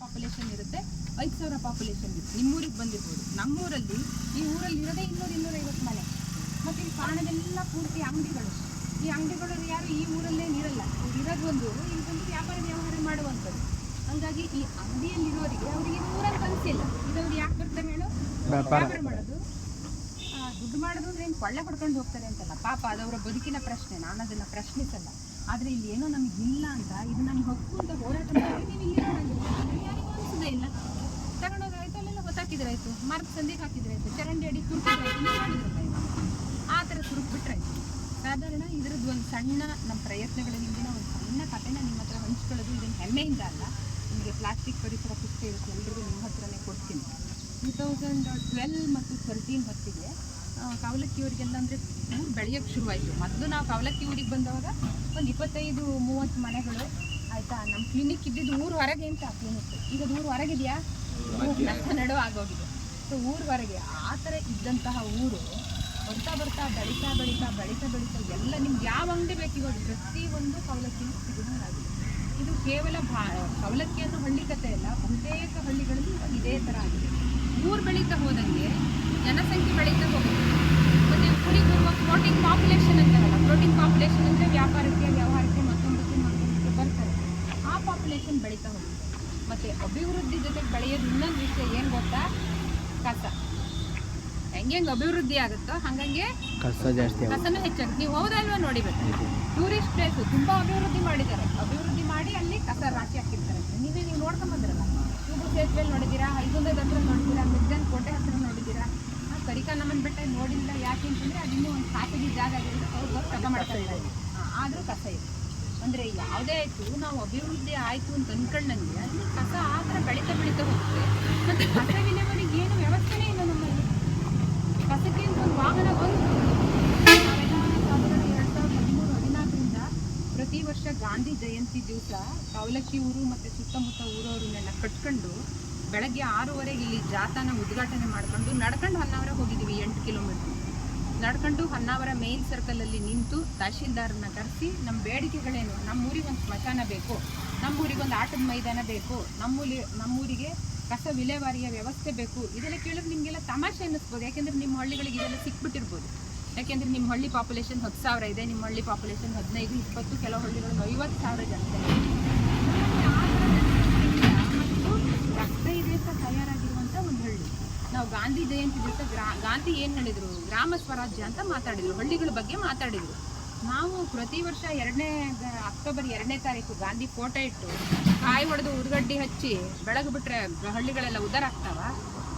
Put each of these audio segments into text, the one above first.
Population ಇರುತ್ತೆ ಐದು ಸಾವಿರ ಪಾಪ್ಯುಲೇಷನ್ ಇರುತ್ತೆ. ನಿಮ್ಮೂರಿಗೆ ಬಂದಿರ್ಬೋದು. ನಮ್ಮೂರಲ್ಲಿ ಈ ಊರಲ್ಲಿ ಇರೋದೇ ಇನ್ನೂರು ಇನ್ನೂರೈವತ್ತು ಮನೆ. ಮತ್ತು ಈ ಕಾರಣದೆಲ್ಲ ಪೂರ್ತಿ ಅಂಗಡಿಗಳು. ಈ ಅಂಗಡಿಗಳು ಯಾರು ಈ ಊರಲ್ಲೇ ಇರಲ್ಲ. ಇರೋದು ಒಂದು ಇಲ್ಲಿ ಬಂದು ವ್ಯಾಪಾರ ವ್ಯವಹಾರ ಮಾಡುವಂಥದ್ದು. ಹಂಗಾಗಿ ಈ ಅಂಗಡಿಯಲ್ಲಿರೋರಿಗೆ ಅವರಿಗೆ ಊರಲ್ಲಿ ಕನಸಿಲ್ಲ. ಇದವ್ರು ಯಾಕೆ ಬರ್ತಾರೆ ಹೇಳು? ವ್ಯಾಪಾರ. ಮಾಡೋದು. ದುಡ್ಡು ಮಾಡೋದು ಅಂದ್ರೆ ಏನು ಕೊಳ್ಳೆ ಹೊಡ್ಕೊಂಡು ಹೋಗ್ತಾರೆ ಅಂತಲ್ಲ. ಪಾಪ ಅದವರ ಬದುಕಿನ ಪ್ರಶ್ನೆ. ನಾನು ಅದನ್ನು ಪ್ರಶ್ನಿಸಲ್ಲ. ಆದ್ರೆ ಇಲ್ಲಿ ಏನೋ ನಮ್ಗೆ ಇಲ್ಲ ಅಂತ, ಇದು ನಮ್ಮ ಹಕ್ಕು ಅಂತ ಹೋರಾಟ ಮಾಡಿ ನೀವು ಇಲ್ಲಿ ಇಲ್ಲ ತಗೊಂಡೋಗಾಯ್ತು, ಅಲ್ಲೆಲ್ಲ ಹೊತ್ತಾಕಿದ್ರಾಯ್ತು ಮಾರ್ಕ್ ಸಂದಿಗೆ ಹಾಕಿದ್ರಾಯ್ತು. ಚರಂಡಿ ಅಡಿ ತುರುಕಿದ್ರಾಯ್ತು. ನೀವು ಆ ಥರ ತುರುಕ್ಬಿಟ್ರಾಯ್ತು. ಸಾಧಾರಣ ಇದ್ರದ್ದು ಒಂದು ಸಣ್ಣ ನಮ್ಮ ಪ್ರಯತ್ನಗಳ ಹಿಂದಿನ ಒಂದು ಸಣ್ಣ ಕಥೆನ ನಿಮ್ಮ ಹತ್ರ ಹಂಚ್ಕೊಳ್ಳೋದು. ಇದನ್ನು ಹೆಮ್ಮೆಯಿಂದ ಅಲ್ಲ. ನಿಮಗೆ ಪ್ಲಾಸ್ಟಿಕ್ ಪರಿಸರ ಪುಸ್ತಕ ಇರುತ್ತೆ. ಎಲ್ರಿಗೂ ನಿಮ್ಮ ಹತ್ರನೇ ಕೊಡ್ತೀನಿ. ಟೂ ತೌಸಂಡ್ ಟ್ವೆಲ್ ಮತ್ತು ಥರ್ಟೀನ್ ಹೊತ್ತಿಗೆ ಕವಲಕ್ಕಿ ಊರಿಗೆಲ್ಲ ಅಂದರೆ ಊರು ಬೆಳೆಯೋಕ್ಕೆ ಶುರುವಾಯಿತು. ಮೊದಲು ನಾವು ಕಾವಲಕ್ಕಿ ಊರಿಗೆ ಬಂದವಾಗ ಒಂದು ಇಪ್ಪತ್ತೈದು ಮೂವತ್ತು ಮನೆಗಳು ಆಯಿತಾ? ನಮ್ಮ ಕ್ಲಿನಿಕ್ ಇದ್ದಿದ್ದು ಊರು ಹೊರಗೆ ಅಂತ ಕ್ಲಿನಿಕ್ ಈಗ ಅದು ಊರು ಹೊರಗಿದೆಯಾ? ನಡು ಆಗೋಗಿದೆ. ಸೊ ಊರು ಹೊರಗೆ. ಆ ಥರ ಇದ್ದಂತಹ ಊರು ಬರ್ತಾ ಬರ್ತಾ ಬೆಳೀತಾ ಬೆಳೀತಾ ಬೆಳೀತಾ ಬೆಳೀತಾ ಎಲ್ಲ ನಿಮ್ಗೆ ಯಾವ ಅಂಗಡಿ ಬೇಕು ಪ್ರತಿ ಒಂದು ಕವಲಕ್ಕಿನೂ ಸಿಗುವಂತಾಗಿದೆ ಇದು ಕೇವಲ ಭಾ ಕವಲಕ್ಕಿ ಅನ್ನೋ ಹಳ್ಳಿ ಕಥೆ ಅಲ್ಲ ಬಹುತೇಕ ಹಳ್ಳಿಗಳಲ್ಲಿ ಇದೇ ಥರ ಆಗಿದೆ. ಊರು ಬೆಳೀತಾ ಹೋದಂಗೆ ಜನಸಂಖ್ಯೆ ಬೆಳೀತಾ ಹೋಗುತ್ತೆ. ಮತ್ತು ಬರುವ ಫ್ಲೋಟಿಂಗ್ ಪಾಪ್ಯುಲೇಷನ್ ಅಂತಾರಲ್ಲ ಫ್ಲೋಟಿಂಗ್ ಪಾಪ್ಯುಲೇಷನ್ ಅಂದರೆ ವ್ಯಾಪಾರಕ್ಕೆ ವ್ಯವಹಾರಕ್ಕೆ ಮತ್ತೊಂದಕ್ಕೆ ಮತ್ತೊಂದಕ್ಕೆ ಬರ್ತಾರೆ. ಆ ಪಾಪ್ಯುಲೇಷನ್ ಬೆಳೀತಾ ಹೋಗುತ್ತೆ. ಮತ್ತು ಅಭಿವೃದ್ಧಿ ಜೊತೆಗೆ ಬೆಳೆಯೋದು ಇನ್ನೊಂದು ವಿಷಯ ಏನು ಗೊತ್ತಾ? ಕಸ. ಹೆಂಗೆ ಹೆಂಗೆ ಅಭಿವೃದ್ಧಿ ಆಗುತ್ತೋ ಹಂಗಂಗೆ ಕಸ ಜಾಸ್ತಿ ಕಸನೂ ಹೆಚ್ಚಾಗುತ್ತೆ. ನೀವು ಹೌದಲ್ವಾ ನೋಡಿಬೇಕು? ಟೂರಿಸ್ಟ್ ಪ್ಲೇಸು ತುಂಬ ಅಭಿವೃದ್ಧಿ ಮಾಡಿದ್ದಾರೆ. ಅಭಿವೃದ್ಧಿ ಮಾಡಿ ಅಲ್ಲಿ ಕಸ ರಾಶಿ ಹಾಕಿರ್ತಾರೆ. ನೀವೇ ನೀವು ನೋಡ್ಕೊಂಡ್ ಬಂದ್ರಲ್ಲ. ಪ್ಲೇಸ್ ಮೇಲೆ ನೋಡಿದ್ದೀರಾ? ಐಗುಂದದ ಹತ್ರ ನೋಡಿದ್ದೀರಾ? ಮಿರ್ಜನ್ ಕೋಟೆ ಹತ್ರ ನೋಡಿದ್ದೀರಾ? ಆ, ಕರಿಕಾನಮ್ಮನ ಬೆಟ್ಟ ನೋಡಿಲ್ಲ ಯಾಕೆ ಅಂತಂದರೆ ಅದಿನ್ನೂ ಒಂದು ಖಾಸಗಿ ಜಾಗ ಆಗಿರೋದು. ಅವ್ರು ಬಂದು ಕಸ ಮಾಡ್ತಾ ಇದ್ದಾರೆ. ಆದರೂ ಕಸ ಇದೆ ಅಂದರೆ ಯಾವುದೇ ಆಯಿತು ನಾವು ಅಭಿವೃದ್ಧಿ ಆಯಿತು ಅಂತ ಅಂದ್ಕೊಂಡಂಗೆ ಅಲ್ಲಿ ಕಸ ಆ ಥರ ಬೆಳೀತಾ ಬೆಳೀತಾ ಹೋಗುತ್ತೆ. ಮತ್ತು ಕಸ ವಿಲೇವರಿಗೆ ಏನು ವ್ಯವಸ್ಥೆನೇ ಇಲ್ಲ ನಮ್ಮಲ್ಲಿ. ಕಸಕ್ಕೆ ಒಂದು ವಾಹನ ಬಂದು ಸಾವಿರದ ಎರಡು ಸಾವಿರದ ಹದಿಮೂರು ಹದಿನಾಲ್ಕರಿಂದ ಪ್ರತಿ ವರ್ಷ ಗಾಂಧಿ ಜಯಂತಿ ದಿವಸ ಕವಲಕ್ಕಿ ಊರು ಮತ್ತು ಸುತ್ತಮುತ್ತ ಊರವರನ್ನೆಲ್ಲ ಕಟ್ಕೊಂಡು ಬೆಳಗ್ಗೆ ಆರೂವರೆಗೆ ಇಲ್ಲಿ ಜಾಥಾನ ಉದ್ಘಾಟನೆ ಮಾಡ್ಕೊಂಡು ನಡ್ಕೊಂಡು ಹೊನ್ನಾವರ ಹೋಗಿದ್ದೀವಿ, ಎಂಟು ಕಿಲೋಮೀಟ್ರ್. ನಡ್ಕೊಂಡು ಹೊನ್ನಾವರ ಮೇನ್ ಸರ್ಕಲಲ್ಲಿ ನಿಂತು ತಹಶೀಲ್ದಾರನ್ನ ಕರೆಸಿ ನಮ್ಮ ಬೇಡಿಕೆಗಳೇನು? ನಮ್ಮೂರಿಗೆ ಒಂದು ಸ್ಮಶಾನ ಬೇಕು ನಮ್ಮೂರಿಗೊಂದು ಆಟದ ಮೈದಾನ ಬೇಕು, ನಮ್ಮೂಲಿ, ನಮ್ಮೂರಿಗೆ ಕಸ ವಿಲೇವಾರಿಯ ವ್ಯವಸ್ಥೆ ಬೇಕು. ಇದೆಲ್ಲ ಕೇಳಿದ್ರೆ ನಿಮಗೆಲ್ಲ ತಮಾಷೆ ಅನ್ನಿಸ್ಬೋದು. ಯಾಕೆಂದ್ರೆ ನಿಮ್ಮ ಹಳ್ಳಿಗಳಿಗೆ ಇದೆಲ್ಲ ಸಿಕ್ಬಿಟ್ಟಿರ್ಬೋದು. ಯಾಕೆಂದ್ರೆ ನಿಮ್ಮ ಹಳ್ಳಿ ಪಾಪ್ಯುಲೇಷನ್ ಹತ್ತು ಸಾವಿರ ಇದೆ, ನಿಮ್ಮ ಹಳ್ಳಿ ಪಾಪ್ಯುಲೇಷನ್ ಹದಿನೈದು, ಇಪ್ಪತ್ತು, ಕೆಲವು ಹಳ್ಳಿಗಳಲ್ಲಿ ಐವತ್ತು ಸಾವಿರ ಜನತೆ ಮತ್ತು ರಸ್ತೆ ಇದೆ ಅಂತ ತಯಾರಾಗಿರುವಂಥ ಒಂದು ಹಳ್ಳಿ ನಾವು ಗಾಂಧಿ ಜಯಂತಿ ದಿವಸ ಗ್ರಾ, ಗಾಂಧಿ ಏನು ಹೇಳಿದರು ಗ್ರಾಮ ಸ್ವರಾಜ್ಯ ಅಂತ ಮಾತಾಡಿದರು, ಹಳ್ಳಿಗಳ ಬಗ್ಗೆ ಮಾತಾಡಿದರು. ನಾವು ಪ್ರತಿ ವರ್ಷ ಎರಡನೇ ಅಕ್ಟೋಬರ್ ಎರಡನೇ ತಾರೀಕು ಗಾಂಧಿ ಫೋಟೋ ಇಟ್ಟು ಕಾಯಿ ಹೊಡೆದು ಉದ್ಗಡ್ಡಿ ಹಚ್ಚಿ ಬೆಳಗ್ ಬಿಟ್ರೆ ಹಳ್ಳಿಗಳೆಲ್ಲ ಉದ್ದಾರ ಆಗ್ತಾವ?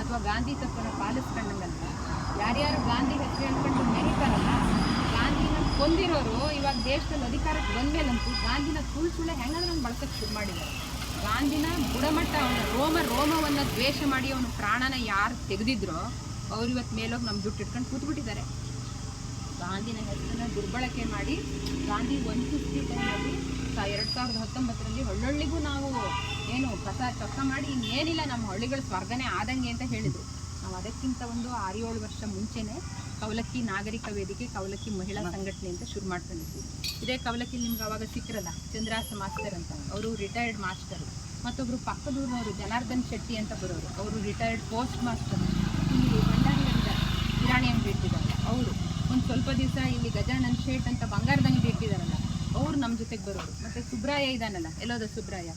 ಅಥವಾ ಗಾಂಧಿ ತತ್ವನ ಪಾಲಿಸ್ಕೊಂಡಂಗಂತ ಯಾರ್ಯಾರು ಗಾಂಧಿ ಹೆಸರು ಹೇಳ್ಕೊಂಡು ನೆನೀತಾರಲ್ಲ ಗಾಂಧಿನ ಕೊಂದಿರೋರು ಇವಾಗ ದೇಶದಲ್ಲಿ ಅಧಿಕಾರಕ್ಕೆ ಬಂದ್ಮೇಲಂತೂ ಗಾಂಧಿನ ಸುಳ್ಳು ಸುಳ್ಳೆ ಹೆಂಗಾದ್ರೂ ಅವ್ನು ಬಳಸಕ್ಕೆ ಶುರು ಮಾಡಿದ್ದಾರೆ. ಗಾಂಧಿನ ಗುಣಮಟ್ಟ ಅವನ ರೋಮ, ರೋಮವನ್ನು ದ್ವೇಷ ಮಾಡಿ ಅವನ ಪ್ರಾಣನ ಯಾರು ತೆಗೆದಿದ್ರೋ ಅವ್ರು ಇವತ್ತು ಮೇಲೋಗಿ ನಮ್ಮ ದುಡ್ಡು ಇಟ್ಕೊಂಡು ಕೂತ್ಬಿಟ್ಟಿದ್ದಾರೆ. ಗಾಂಧಿನ ಹೆಸರನ್ನ ದುರ್ಬಳಕೆ ಮಾಡಿ ಗಾಂಧಿ ಒನ್ ಫಿಫ್ಟಿ ಟೈಮಲ್ಲಿ ಎರಡು ಸಾವಿರದ ಹತ್ತೊಂಬತ್ತರಲ್ಲಿ ಹಳ್ಳೊಳ್ಳಿಗೂ ನಾವು ಏನು ಕಸ ಚೊಕ್ಕ ಮಾಡಿ ಇನ್ನೇನಿಲ್ಲ, ನಮ್ಮ ಹಳ್ಳಿಗಳ ಸ್ವರ್ಗನೇ ಆದಂಗೆ ಅಂತ ಹೇಳಿದರು. ನಾವು ಅದಕ್ಕಿಂತ ಒಂದು ಆರು ಏಳು ವರ್ಷ ಮುಂಚೆನೇ ಕವಲಕ್ಕಿ ನಾಗರಿಕ ವೇದಿಕೆ ಕವಲಕ್ಕಿ ಮಹಿಳಾ ಸಂಘಟನೆ ಅಂತ ಶುರು ಮಾಡ್ಕೊಂಡಿದ್ವಿ. ಇದೇ ಕವಲಕ್ಕಿ ನಿಮ್ಗೆ ಅವಾಗ ಸಿಕ್ಕಿರಲ್ಲ ಚಂದ್ರಾಸ ಮಾಸ್ಟರ್ ಅಂತ. ಅವರು ರಿಟೈರ್ಡ್ ಮಾಸ್ಟರ್. ಮತ್ತೊಬ್ಬರು ಪಕ್ಕದೂರಿನವರು ಜನಾರ್ದನ್ ಶೆಟ್ಟಿ ಅಂತ ಬರೋರು. ಅವರು ರಿಟೈರ್ಡ್ ಪೋಸ್ಟ್ ಮಾಸ್ಟರ್ ಇಲ್ಲಿ ಬಂಡಾರಿಯಿಂದ ಕಿರಾಣಿ ಅಂಗಡಿ ಇಟ್ಟಿದ್ದಾರೆ. ಅವರು ಒಂದು ಸ್ವಲ್ಪ ದಿವಸ ಇಲ್ಲಿ ಗಜಾನನ್ ಶೇಟ್ ಅಂತ ಬಂಗಾರದ ಅಂಗಡಿ ಇಟ್ಟಿದ್ದಾರಲ್ಲ ಅವ್ರು ನಮ್ಮ ಜೊತೆಗೆ ಬರೋರು. ಮತ್ತು ಸುಬ್ರಾಯ ಇದಾನಲ್ಲ ಎಲ್ಲೋದ ಸುಬ್ರಾಯ?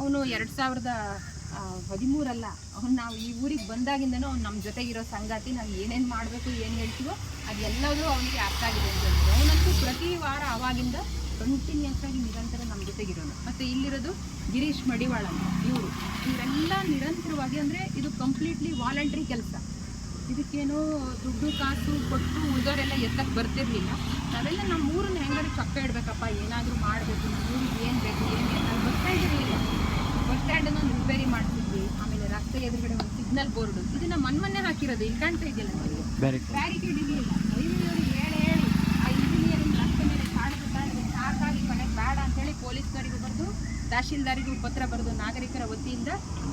ಅವನು ಎರಡು ಸಾವಿರದ ಹದಿಮೂರಲ್ಲ, ಅವ್ನು ನಾವು ಈ ಊರಿಗೆ ಬಂದಾಗಿಂದನೂ ಅವ್ನು ನಮ್ಮ ಜೊತೆಗಿರೋ ಸಂಗಾತಿ ನಾವು ಏನೇನು ಮಾಡಬೇಕು, ಏನು ಹೇಳ್ತೀವೋ ಅದೆಲ್ಲದೂ ಅವನಿಗೆ ಅರ್ಥ ಆಗಿದೆ ಅಂತ ಹೇಳ್ತಾರೆ ಅವನಂತೂ ಪ್ರತಿ ವಾರ ಅವಾಗಿಂದ ಕಂಟಿನ್ಯೂಸ್ ಆಗಿ ನಿರಂತರ ನಮ್ಮ ಜೊತೆಗಿರೋನು ಮತ್ತು ಇಲ್ಲಿರೋದು ಗಿರೀಶ್ ಮಡಿವಾಳ ಇವರು. ಇವರೆಲ್ಲ ನಿರಂತರವಾಗಿ ಅಂದರೆ ಇದು ಕಂಪ್ಲೀಟ್ಲಿ ವಾಲಂಟ್ರಿ ಕೆಲಸ. ಇದಕ್ಕೇನೋ ದುಡ್ಡು, ಕಾಸು, ಕೊಟ್ಟು ಉಳಿದವರೆಲ್ಲ ಎತ್ತಕ್ಕೆ ಬರ್ತಿರ್ಲಿಲ್ಲ. ನಾವೆಲ್ಲ ನಮ್ಮ ಊರನ್ನ ಹೆಂಗಾರು ಚೊಕ್ಕ ಇಡಬೇಕಪ್ಪ, ಏನಾದರೂ ಮಾಡಬೇಕು ಊರಿಗೆ ಏನು ಬೇಕು, ಏನು ಅಲ್ಲಿ ಬಸ್ ಸ್ಟ್ಯಾಂಡ್ ಅನ್ನು ಒಂದು ರಿಪೇರಿ ಮಾಡ್ತಿದ್ವಿ. ಆಮೇಲೆ ರಸ್ತೆ ಎದುರುಗಡೆ ಒಂದು ಸಿಗ್ನಲ್ ಬೋರ್ಡ್ ಇದನ್ನ ಮೊನ್ನೆ ಹಾಕಿರೋದು ಇಲ್ಲಿ ಕಾಣ್ತಾ ಇದೆಯಲ್ಲ ಬೇರೆ ಬ್ಯಾರಿಕೇಡ್ ಐವಿಯವ್ರಿಗೆ ಹೇಳಿ ಹೇಳಿ. ಆ ಇಂಜಿನಿಯರಿಂಗ್ ರಸ್ತೆ ಮೇಲೆ ಕಾಡಿಗೆ ಸಾಕಾಗಿ ಕೊನೆಗೆ ಬೇಡ ಅಂತೇಳಿ ಪೊಲೀಸ್ನವರಿಗೂ ಬರೆದು ತಹಶೀಲ್ದಾರಿಗೂ ಪತ್ರ ಬರೆದು ನಾಗರಿಕರ ವತಿಯಿಂದ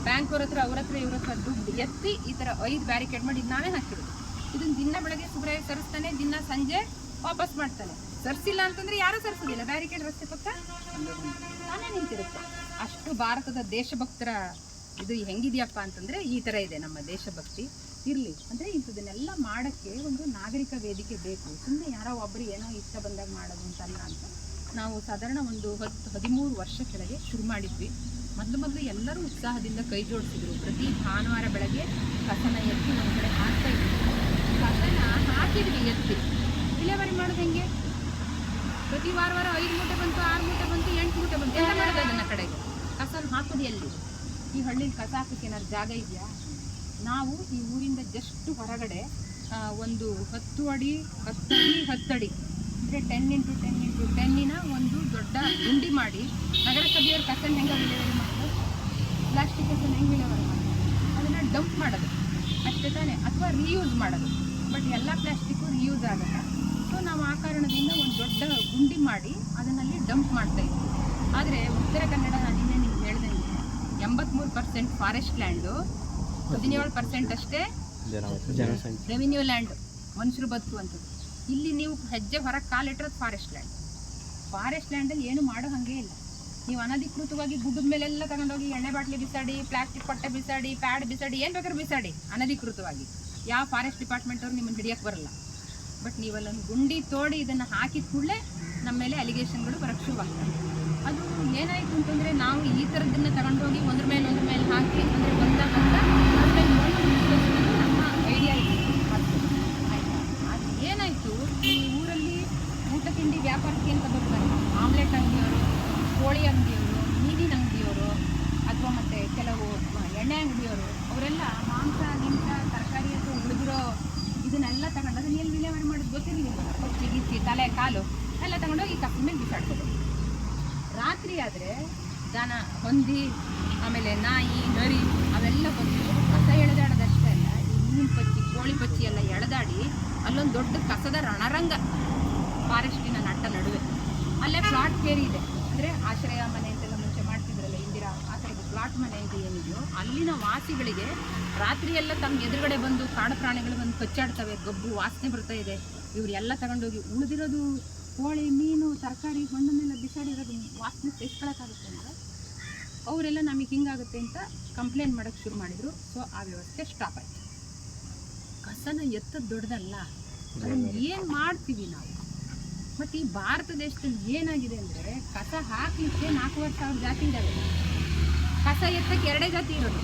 ಬ್ಯಾಂಕ್ ಅವ್ರ ಹತ್ರ ಅವ್ರ ಹತ್ರ ಇವ್ರ ಹತ್ರ ದುಡ್ಡು ಎತ್ತಿ ಈ ಥರ ಐದು ಬ್ಯಾರಿಕೇಡ್ ಮಾಡಿ ನಾವೇ ಹಾಕಿರೋದು. ಇದನ್ನ ದಿನ ಬೆಳಗ್ಗೆ ಸುಬ್ರಾಯ ತರಿಸ್ತಾನೆ ದಿನ ಸಂಜೆ ವಾಪಸ್ ಮಾಡ್ತಾನೆ. ಸರ್ಸಿಲ್ಲ ಅಂತಂದ್ರೆ ಯಾರು ಸರ್ಸೋದಿಲ್ಲ. ಬ್ಯಾರಿಕೇಡ್ ರಸ್ತೆ ಪಕ್ಕ ತಾನೇ ನಿಂತಿರುತ್ತೆ. ಅಷ್ಟು ಭಾರತದ ದೇಶಭಕ್ತರ ಇದು ಹೆಂಗಿದೆಯಪ್ಪ ಅಂತಂದ್ರೆ ಈ ತರ ಇದೆ ನಮ್ಮ ದೇಶಭಕ್ತಿ. ಇರಲಿ. ಅಂದ್ರೆ ಇಂಥದನ್ನೆಲ್ಲ ಮಾಡಕ್ಕೆ ಒಂದು ನಾಗರಿಕ ವೇದಿಕೆ ಬೇಕು. ಸುಮ್ಮನೆ ಯಾರೋ ಒಬ್ಬರು ಏನೋ ಇಷ್ಟ ಬಂದಾಗ ಮಾಡೋದು ಅಂತಲ್ಲ ಅಂತ ನಾವು ಸಾಧಾರಣ ಒಂದು ಹತ್ತು ಹದಿಮೂರು ವರ್ಷ ಕೆಳಗೆ ಶುರು ಮಾಡಿದ್ವಿ. ಮೊದಲು ಮೊದಲು ಎಲ್ಲರೂ ಉತ್ಸಾಹದಿಂದ ಕೈ ಜೋಡಿಸಿದ್ರು. ಪ್ರತಿ ಭಾನುವಾರ ಬೆಳಗ್ಗೆ ಕಸನ ಎತ್ತಿ ಒಂದು ಕಡೆ ಹಾಕ್ತಾ ಇದ್ವಿ. ಕಸನ ಹಾಕಿದ್ವಿ, ಎತ್ತಿ. ಡಿಲೆವರಿ ಮಾಡೋದು ಹೆಂಗೆ? ಪ್ರತಿ ವಾರ ವಾರ ಐದು ಮೂಟೆ ಬಂತು, ಆರು ಮೂಟೆ ಬಂತು, ಎಂಟು ಮೂಟೆ ಬಂತು. ಎಲ್ಲ ಮಾಡೋದು ಅದನ್ನ ಕಡೆಗೆ? ಕಸನ ಹಾಕೋದು ಎಲ್ಲಿ? ಈ ಹಳ್ಳಿಲಿ ಕಸ ಹಾಕಕ್ಕೆ ಏನಾದ್ರು ಜಾಗ ಇದೆಯಾ? ನಾವು ಈ ಊರಿಂದ ಜಸ್ಟ್ ಹೊರಗಡೆ ಒಂದು ಹತ್ತು ಅಡಿ ಹತ್ತು ಅಡಿ ಹತ್ತಡಿ ಅಂದರೆ ಟೆನ್ ಇಂಟು ಟೆನ್ ಇಂಟು ಟೆನ್ನಿನ ಒಂದು ದೊಡ್ಡ ಗುಂಡಿ ಮಾಡಿ ನಗರಸಭೆಯವ್ರ ಕಸನ ಹೆಂಗೆ ವಿಲೇವರಿ ಮಾಡೋದು ಪ್ಲಾಸ್ಟಿಕ್ ಕಸನ ಹೆಂಗೆ ವಿಲೇವರಿ ಮಾಡೋದು ಅದನ್ನು ಡಂಪ್ ಮಾಡೋದು. ಅಷ್ಟೇ ತಾನೇ. ಅಥವಾ ರೀಯೂಸ್ ಮಾಡೋದು. ಬಟ್ ಎಲ್ಲ ಪ್ಲಾಸ್ಟಿಕ್ಕು ರೀಯೂಸ್ ಆಗಲ್ಲ ಸೊ ನಾವು ಆ ಕಾರಣದಿಂದ ಒಂದು ದೊಡ್ಡ ಗುಂಡಿ ಮಾಡಿ ಅದನ್ನಲ್ಲಿ ಡಂಪ್ ಮಾಡ್ತಾ ಇದ್ವಿ. ಆದರೆ ಉತ್ತರ ಕನ್ನಡ ನಾನು ಇನ್ನೇ ನಿಮ್ಗೆ ಹೇಳ್ದಂಗೆ ಎಂಬತ್ಮೂರು ಪರ್ಸೆಂಟ್ ಫಾರೆಸ್ಟ್ ಲ್ಯಾಂಡು ಹದಿನೇಳು ಪರ್ಸೆಂಟ್ ಅಷ್ಟೇ ರೆವಿನ್ಯೂ ಲ್ಯಾಂಡ್ ಮನುಷ್ಯರು ಬದುಕುವಂಥದ್ದು ಇಲ್ಲಿ ನೀವು ಹೆಜ್ಜೆ ಹೊರಗೆ ಕಾಲಿಟ್ಟಿರೋದು ಫಾರೆಸ್ಟ್ ಲ್ಯಾಂಡ್. ಫಾರೆಸ್ಟ್ ಲ್ಯಾಂಡಲ್ಲಿ ಏನು ಮಾಡೋ ಹಾಗೆ ಇಲ್ಲ. ನೀವು ಅನಧಿಕೃತವಾಗಿ ಗುಡ್ಡದ ಮೇಲೆಲ್ಲ ತಗೊಂಡೋಗಿ ಎಣ್ಣೆ ಬಾಟ್ಲಿ ಬಿಸಾಡಿ ಪ್ಲಾಸ್ಟಿಕ್ ಪಟ್ಟೆ ಬಿಸಾಡಿ ಪ್ಯಾಡ್ ಬಿಸಾಡಿ ಏನು ಬೇಕಾದ್ರೂ ಬಿಸಾಡಿ ಅನಧಿಕೃತವಾಗಿ. ಯಾವ ಫಾರೆಸ್ಟ್ ಡಿಪಾರ್ಟ್ಮೆಂಟ್ ಅವ್ರು ನಿಮ್ಮನ್ನು ಹಿಡಿಯೋಕ್ಕೆ ಬರಲ್ಲ. ಬಟ್ ನೀವಲ್ಲೊಂದು ಗುಂಡಿ ತೋಡಿ ಇದನ್ನು ಹಾಕಿದ ಕೂಡಲೇ ನಮ್ಮ ಮೇಲೆ ಅಲಿಗೇಷನ್ಗಳು ಬರೋಕ್ಕೆ ಶುರುವಾಗ್ತವೆ ಅದು ಏನಾಯಿತು ಅಂತಂದರೆ ನಾವು ಈ ಥರದ್ದನ್ನು ತಗೊಂಡೋಗಿ ಒಂದ್ರ ಮೇಲೆ ಒಂದ್ರ ಮೇಲೆ ಹಾಕಿ, ಅಂದರೆ ಬಂದ ಬಂದ ನಮ್ಮ ಐಡಿಯಾ ಇತ್ತು ಅದು ಏನಾಯಿತು? ಈ ಊರಲ್ಲಿ ಊಟ ತಿಂಡಿ ವ್ಯಾಪಾರಕ್ಕೆ ಅಂತ ಬರ್ತಾರೆ. ಆಮ್ಲೆಟ್ ಅಂಗಡಿಯವರು, ಕೋಳಿ ಅಂಗಡಿಯವರು, ಮೀನಿನ ಅಂಗಡಿಯವರು, ಅಥವಾ ಮತ್ತು ಕೆಲವು ಎಣ್ಣೆ ಅಂಗಡಿಯವರು, ಅವರೆಲ್ಲ ಮಾಂಸ ಗಿಂಸ ತರಕಾರಿ ಅಥವಾ ಉಳಿದಿರೋ ಇದನ್ನೆಲ್ಲ ತಗೊಂಡು ಅದನ್ನ ಎಲ್ಲಿ ವಿಲೇವಾರಿ ಮಾಡೋದು ಗೊತ್ತಿರಲಿಲ್ಲ ಕೊಚ್ಚಿ ಗಿಚ್ಚಿ ತಲೆ, ಕಾಲು, ಎಲ್ಲ ತಗೊಂಡೋಗಿ ಈ ಕಪ್ಪು ಮೇಲೆ ಬಿಸಾಡ್ಬೋದು ರಾತ್ರಿ ಆದರೆ ದನ, ಹೊಂದಿ, ಆಮೇಲೆ ನಾಯಿ, ನರಿ, ಅವೆಲ್ಲ ಬಂದು ಕಸ ಎಳೆದಾಡೋದಷ್ಟೇ ಅಲ್ಲ, ಈ ಮೀನು ಪಚ್ಚಿ, ಕೋಳಿ ಪಚ್ಚಿ ಎಲ್ಲ ಎಳೆದಾಡಿ ಅಲ್ಲೊಂದು ದೊಡ್ಡ ಕಸದ ರಣರಂಗ ಫಾರೆಸ್ಟಿನ ನಟ್ಟ ನಡುವೆ. ಅಲ್ಲೇ ಫ್ಲಾಟ್ ಕೇರಿ ಇದೆ. ಅಂದರೆ ಆಶ್ರಯ ಮನೆ ಅಂತೆಲ್ಲ ಮುಂಚೆ ಮಾಡ್ತಿದ್ರಲ್ಲ ಇಂದಿರಾ? ಆ ಥರದ್ದು ಫ್ಲಾಟ್ ಮನೆ ಇದೆ ಏನಿದೆಯೋ ಅಲ್ಲಿನ ವಾಸಿಗಳಿಗೆ ರಾತ್ರಿ ಎಲ್ಲ ತಮ್ಮ ಎದುರುಗಡೆ ಬಂದು ಕಾಡು ಪ್ರಾಣಿಗಳು ಬಂದು ಕಚ್ಚಾಡ್ತವೆ, ಗಬ್ಬು, ವಾಸನೆ ಬರ್ತಾ ಇದೆ. ಇವ್ರು ಎಲ್ಲ ತಗೊಂಡೋಗಿ ಉಳಿದಿರೋದು ಕೋಳಿ ಮೀನು ತರಕಾರಿ ಹಣ್ಣನ್ನೆಲ್ಲ ಬಿಸಾಡಿರೋದು ವಾಸನೆ ಸಹಿಸ್ಕೊಳಕ್ಕಾಗುತ್ತೆ ಅಂದರೆ ಅವರೆಲ್ಲ ನಮಗೆ ಹಿಂಗಾಗುತ್ತೆ ಅಂತ ಕಂಪ್ಲೇಂಟ್ ಮಾಡೋಕ್ಕೆ ಶುರು ಮಾಡಿದರು. ಸೊ ಆ ವ್ಯವಸ್ಥೆ ಸ್ಟಾಪ್ ಆಯಿತು. ಕಸನ ಎತ್ತ ದೊಡ್ಡದಲ್ಲ. ಅದನ್ನು ಏನು ಮಾಡ್ತೀವಿ ನಾವು? ಮತ್ತು ಈ ಭಾರತ ದೇಶದಲ್ಲಿ ಏನಾಗಿದೆ ಅಂದರೆ ಕಸ ಹಾಕಲಿಕ್ಕೆ ನಾಲ್ಕೂವರೆ ಸಾವಿರ ಜಾತಿ ಇದ್ದಾವೆ ಕಸ ಎತ್ತಕ್ಕೆ ಎರಡೇ ಜಾತಿ ಇರೋದು.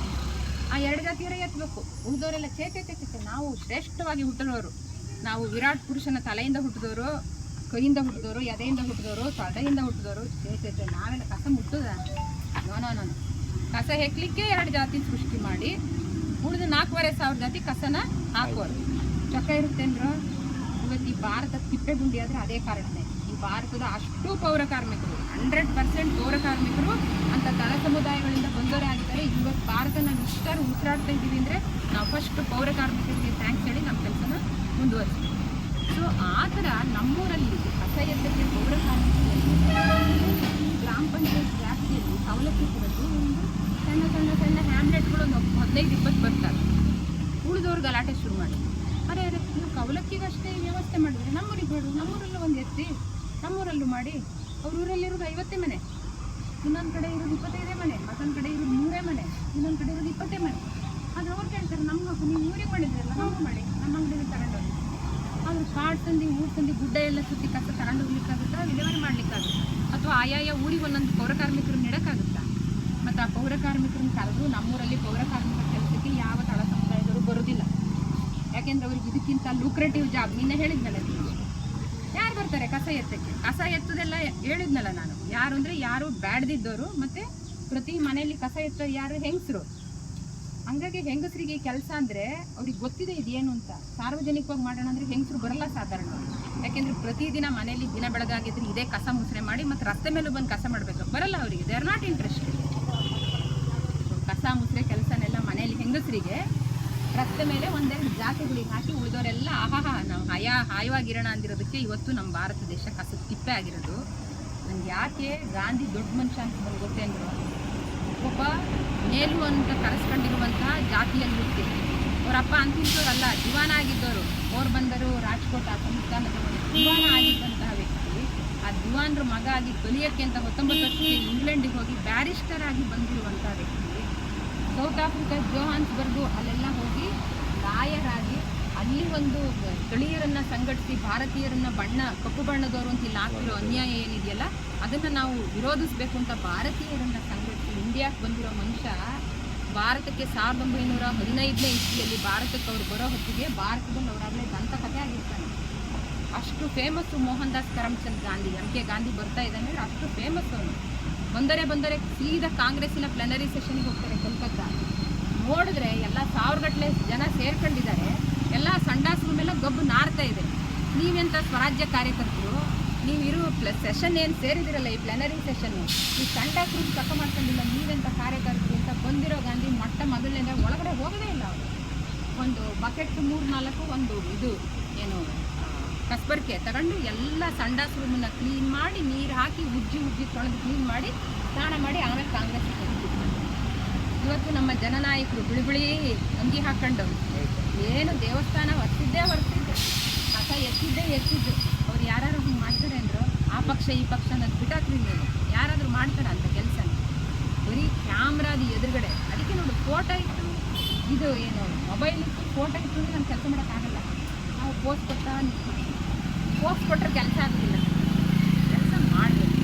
ಆ ಎರಡು ಜಾತಿಯವರೇ ಎತ್ತಬೇಕು ಉಳಿದವರೆಲ್ಲ ಚೇತೆ ಚೇತೆ ನಾವು ಶ್ರೇಷ್ಠವಾಗಿ ಹುಟ್ಟಿದವರು ನಾವು ವಿರಾಟ್ ಪುರುಷನ ತಲೆಯಿಂದ ಹುಟ್ಟಿದವರು, ಕೈಯಿಂದ ಹುಟ್ಟಿದವರು, ಎದೆಯಿಂದ ಹುಟ್ಟಿದವರು ತೊಡೆಯಿಂದ ಹುಟ್ಟಿದವರು ನಾವೆಲ್ಲ ಕಸ ಮುಟ್ಟುದ? ನೋನೋ ಕಸ ಹೆಕ್ಲಿಕ್ಕೆ ಎರಡು ಜಾತಿ ಸೃಷ್ಟಿ ಮಾಡಿ, ಉಳಿದ ನಾಲ್ಕೂವರೆ ಸಾವಿರ ಜಾತಿ ಕಸನ ಹಾಕೋರು. ಚಕ ಇರುತ್ತೆ ಅಂದ್ರೆ, ಇವತ್ತು ಈ ಭಾರತ ತಿಪ್ಪೆ ಗುಂಡಿ ಆದರೆ ಅದೇ ಕಾರಣನೇ. ಈ ಭಾರತದ ಅಷ್ಟು ಪೌರ ಕಾರ್ಮಿಕರು ಹಂಡ್ರೆಡ್ ಪರ್ಸೆಂಟ್ ಪೌರ ಕಾರ್ಮಿಕರು ಅಂತ ದಳ ಸಮುದಾಯಗಳಿಂದ ಬಂದವರೇ ಆಗಿದ್ದಾರೆ. ಇವತ್ತು ಭಾರತ ನಾವು ಇಷ್ಟಾರು ಉಸಿರಾಡ್ತಾ ಇದ್ದೀವಿ ಅಂದರೆ ನಾವು ಫಸ್ಟ್ ಪೌರ ಕಾರ್ಮಿಕರಿಗೆ ಥ್ಯಾಂಕ್ಸ್ ಹೇಳಿ ನಮ್ಮ ಕೆಲಸನ ಮುಂದುವರಿಸ್ತೀವಿ ಸೊ ಆ ಥರ ನಮ್ಮೂರಲ್ಲಿ ಅಸಹ್ಯತೆಗೆ ಕಾರ್ಮಿಕರಿಗೆ ಗ್ರಾಮ ಪಂಚಾಯತ್ ವ್ಯಾಪ್ತಿಯಲ್ಲಿ ಸವಲತ್ತು ಕೊಡೋದು ಒಂದು ಸಣ್ಣ ಸಣ್ಣ ಸಣ್ಣ ಹ್ಯಾಮ್ಲೆಟ್ಗಳು ಒಂದು ಹದಿನೈದು, ಇಪ್ಪತ್ತು ಬರ್ತಾರೆ. ಉಳಿದವ್ರು ಗಲಾಟೆ ಶುರು ಮಾಡಿ. ಅರೆ ಅರೆ, ನೀವು ಕವಲಕ್ಕಿಗಷ್ಟೇ ವ್ಯವಸ್ಥೆ ಮಾಡಿದ್ರೆ ನಮ್ಮೂರಿಗೆ ಬೇಡ ನಮ್ಮೂರಲ್ಲೂ ಒಂದು ಎತ್ತಿ, ನಮ್ಮೂರಲ್ಲೂ ಮಾಡಿ. ಅವ್ರ ಊರಲ್ಲಿರೋದು ಐವತ್ತೇ ಮನೆ. ಇನ್ನೊಂದು ಕಡೆ ಇರೋದು ಇಪ್ಪತ್ತೈದೇ ಮನೆ. ಮತ್ತೊಂದು ಕಡೆ ಇರೋದು ಮೂರೇ ಮನೆ. ಇನ್ನೊಂದು ಕಡೆ ಇರೋದು ಇಪ್ಪತ್ತೇ ಮನೆ. ಆದರೆ ಅವ್ರು ಕೇಳ್ತಾರೆ, ನಮ್ಮ, ನೀವು ಊರಿಗೆ ಮಾಡಿದ್ರಲ್ಲ ನಾವು ಮಾಡಿ. ನಮ್ಮ ಅಂಗಡಿಗೆ ತಗೊಂಡೋಗಿ. ಆದ್ರೆ ಕಾಡು ತಂದು ಊರು ತಂದು ಗುಡ್ಡ ಎಲ್ಲ ಸುತ್ತಿ ಕಸ ತಗೊಂಡು ಹೋಗ್ಲಿಕ್ಕಾಗುತ್ತಾ? ವಿಲೇವಾರಿ ಮಾಡ್ಲಿಕ್ಕಾಗುತ್ತಾ? ಅಥವಾ ಆಯಾಯ ಊರಿಗೆ ಒಂದೊಂದು ಪೌರ ಕಾರ್ಮಿಕರು ನೆಡಕ್ಕಾಗುತ್ತಾ? ಮತ್ತು ಆ ಪೌರ ಕಾರ್ಮಿಕರನ್ನ ಕರೆದು ನಮ್ಮೂರಲ್ಲಿ ಪೌರ ಕಾರ್ಮಿಕರ ಕೆಲಸಕ್ಕೆ ಯಾವ ತಳ ಸಮುದಾಯದವರು ಬರೋದಿಲ್ಲ. ಯಾಕೆಂದ್ರೆ ಅವ್ರಿಗೆ ಇದಕ್ಕಿಂತ ಲೂಕ್ರೇಟಿವ್ ಜಾಬ್, ನಿನ್ನೆ ಹೇಳಿದ್ನಲ್ಲ ಯಾರು ಬರ್ತಾರೆ ಕಸ ಎತ್ತಕ್ಕೆ? ಕಸ ಎತ್ತದೆಲ್ಲ ಹೇಳಿದ್ನಲ್ಲ ನಾನು. ಯಾರು ಅಂದರೆ ಯಾರು ಬ್ಯಾಡ್ದಿದ್ದವರು ಮತ್ತು ಪ್ರತಿ ಮನೆಯಲ್ಲಿ ಕಸ ಎತ್ತೋರು ಯಾರು ಹೆಂಗಸರು? ಹಂಗಾಗಿ ಹೆಂಗಸರಿಗೆ ಕೆಲಸ ಅಂದರೆ ಅವ್ರಿಗೆ ಗೊತ್ತಿದೆ ಇದೇನು ಅಂತ. ಸಾರ್ವಜನಿಕವಾಗಿ ಮಾಡೋಣ ಅಂದರೆ ಹೆಂಗಸರು ಬರಲ್ಲ ಸಾಧಾರಣ. ಯಾಕೆಂದ್ರೆ ಪ್ರತಿದಿನ ಮನೆಯಲ್ಲಿ ದಿನ ಬೆಳಗಾಗಿದ್ರೆ ಇದೇ ಕಸ ಮುಸ್ರೆ ಮಾಡಿ ಮತ್ತು ರಸ್ತೆ ಮೇಲೂ ಬಂದು ಕಸ ಮಾಡಬೇಕು. ಬರಲ್ಲ ಅವರಿಗೆ. ದೇ ಆರ್ ನಾಟ್ ಇಂಟ್ರೆಸ್ಟ್ ಕಸ ಮುಸ್ರೆ ಕೆಲಸನೆಲ್ಲ ಮನೆಯಲ್ಲಿ ಹೆಂಗಸರಿಗೆ ರಸ್ತೆ ಮೇಲೆ ಒಂದೆರಡು ಜಾತಿಗಳಿಗೆ ಹಾಕಿ ಉಳಿದವರೆಲ್ಲ ಆಹಾ ನಾವು ಹಯ, ಹಾಯವಾಗಿರೋಣ ಅಂದಿರೋದಕ್ಕೆ ಇವತ್ತು ನಮ್ಮ ಭಾರತ ದೇಶ ಕಸದ ತಿಪ್ಪೆ ಆಗಿರೋದು. ನನಗೆ ಯಾಕೆ ಗಾಂಧಿ ದೊಡ್ಡ ಮನುಷ್ಯ ಅಂತ ಗೊತ್ತೇಂದ್ರು ಒಬ್ಬ ಮೇಲು ಅಂತ ಕರೆಸ್ಕೊಂಡಿರುವಂತಹ ಜಾತಿಯಲ್ಲಿ ಹುಟ್ಟಿ ಅವರಪ್ಪ ಅಲ್ಲ ದಿವಾನ ಆಗಿದ್ದವರು ಬಂದರು ರಾಜ್ಕೋಟ್ ಆ ಸಂಸ್ಥಾನದ ದಿವಾನ ಆಗಿದ್ದಂತಹ ವ್ಯಕ್ತಿ, ಆ ದಿವಾನ್ರ ಮಗ ಆಗಿ ಕಲಿಯೋಕ್ಕೆ ಅಂತ ಹತ್ತೊಂಬತ್ತು ವರ್ಷಕ್ಕೆ ಇಂಗ್ಲೆಂಡಿಗೆ ಹೋಗಿ ಬ್ಯಾರಿಸ್ಟರ್ ಆಗಿ ಬಂದಿರುವಂತಹ ವ್ಯಕ್ತಿ. ಸೌತ್ ಆಫ್ರಿಕಾ ಜೋಹಾನ್ಸ್ಬರ್ಗು ಅಲ್ಲೆಲ್ಲ ಹೋಗಿ ರಾಯರಾಗಿ ಅಲ್ಲಿ ಒಂದು ಸ್ಥಳೀಯರನ್ನ ಸಂಘಟಿಸಿ ಭಾರತೀಯರನ್ನ ಬಣ್ಣ, ಕಪ್ಪು ಬಣ್ಣದವರು ಅಂತ ಇಲ್ಲಿ ಹಾಕಿರೋ ಅನ್ಯಾಯ ಏನಿದೆಯಲ್ಲ, ಅದನ್ನ ನಾವು ವಿರೋಧಿಸಬೇಕು ಅಂತ ಭಾರತೀಯರನ್ನ ಇಂಡಿಯಾಕ್ಕೆ ಬಂದಿರೋ ಮನುಷ್ಯ ಭಾರತಕ್ಕೆ ಸಾವಿರದ ಒಂಬೈನೂರ ಹದಿನೈದನೇ ಇಸ್ವಿಯಲ್ಲಿ ಭಾರತಕ್ಕೆ ಅವ್ರು ಬರೋ ಹೊತ್ತಿಗೆ ಭಾರತದಲ್ಲಿ ಅವರಾಗಲೇ ದಂತಕಥೆ ಆಗಿರ್ತಾನೆ. ಅಷ್ಟು famous Mohandas Karamchand Gandhi, M K Gandhi ಬರ್ತಾ ಇದ್ದಾನೆ ಅಷ್ಟು ಫೇಮಸ್ ಅವನು. ಬಂದರೆ ಬಂದರೆ ಸೀದಾ ಕಾಂಗ್ರೆಸ್ಸಿನ ಪ್ಲೆನರಿ ಸೆಷನ್ಗೆ ಹೋಗ್ತಾರೆ ಕಲ್ಕತ್ತಾ. ನೋಡಿದ್ರೆ ಎಲ್ಲ ಸಾವಿರಗಟ್ಟಲೆ ಜನ ಸೇರ್ಕೊಂಡಿದ್ದಾರೆ. ಎಲ್ಲ ಸಂಡಾಸ್ ಮೇಲೆ ಗಬ್ಬು ನಾರ್ತಾ ಇದೆ. ನೀವೆಂಥ ಸ್ವರಾಜ್ಯ ಕಾರ್ಯಕರ್ತರು? ನೀವು ಇರೋ ಪ್ಲ ಸೆಷನ್ ಏನು ಸೇರಿದಿರಲ್ಲ ಈ ಪ್ಲೆನರಿ ಸೆಷನ್ನು ಈ ಸಂಡಾಸ್ ರೂಮ್ ತಕ್ಕ ಮಾಡ್ಕೊಂಡಿಲ್ಲ ನೀವೆಂಥ ಕಾರ್ಯಕರ್ತರು ಅಂತ ಬಂದಿರೋ ಗಾಂಧಿ ಮೊಟ್ಟ ಮೊದಲಿಂದ ಒಳಗಡೆ ಹೋಗದೇ ಇಲ್ಲ ಅವರು. ಒಂದು ಬಕೆಟ್ ಮೂರು ನಾಲ್ಕು ಒಂದು ಇದು ಏನು ಕಸ್ಬರ್ಕೆ ತಗೊಂಡು ಎಲ್ಲ ಸಂಡಾಸ್ ರೂಮನ್ನ ಕ್ಲೀನ್ ಮಾಡಿ ನೀರು ಹಾಕಿ ಉಜ್ಜಿ ಉಜ್ಜಿ ತೊಳೆದು ಕ್ಲೀನ್ ಮಾಡಿ ಸ್ನಾನ ಮಾಡಿ ಆಮೇಲೆ ಕಾಂಗ್ರೆಸ್ ಇವತ್ತು ನಮ್ಮ ಜನನಾಯಕರು ಬಿಳಿ ಬಿಳಿ ಅಂಗಿ ಹಾಕೊಂಡು ಏನು ದೇವಸ್ಥಾನ ಹೊರ್ತಿದ್ದೇ ಹೊರ್ತಿದ್ದೆ ಕಸ ಎತ್ತಿದ್ದೇ ಎತ್ತಿದ್ದು ಅವ್ರು ಯಾರು ಹಿಂಗೆ ಮಾಡ್ತಾರೆ ಅಂದ್ರು ಆ ಪಕ್ಷ, ಈ ಪಕ್ಷ ಅನ್ನೋದು ಬಿಟ್ಟಾಕ್ರಿ ನೀವು ಯಾರಾದರೂ ಮಾಡ್ತಾರ ಅಂತ ಕೆಲಸ ಬರೀ ಕ್ಯಾಮ್ರಾದ ಎದುರುಗಡೆ. ಅದಕ್ಕೆ ನೋಡಿ ಫೋಟೋ ಇತ್ತು ಇದು ಏನು ಮೊಬೈಲ್ ಇತ್ತು ಫೋಟೋ ಇತ್ತು ನಾನು ಕೆಲಸ ಮಾಡೋಕ್ಕಾಗಲ್ಲ ನಾವು ಪೋಸ್ಟ್ ಕೊಡ್ತಾ ಪೋಸ್ಟ್ ಕೊಟ್ಟರೆ ಕೆಲಸ ಆಗಲಿಲ್ಲ ಕೆಲಸ ಮಾಡಬೇಕು.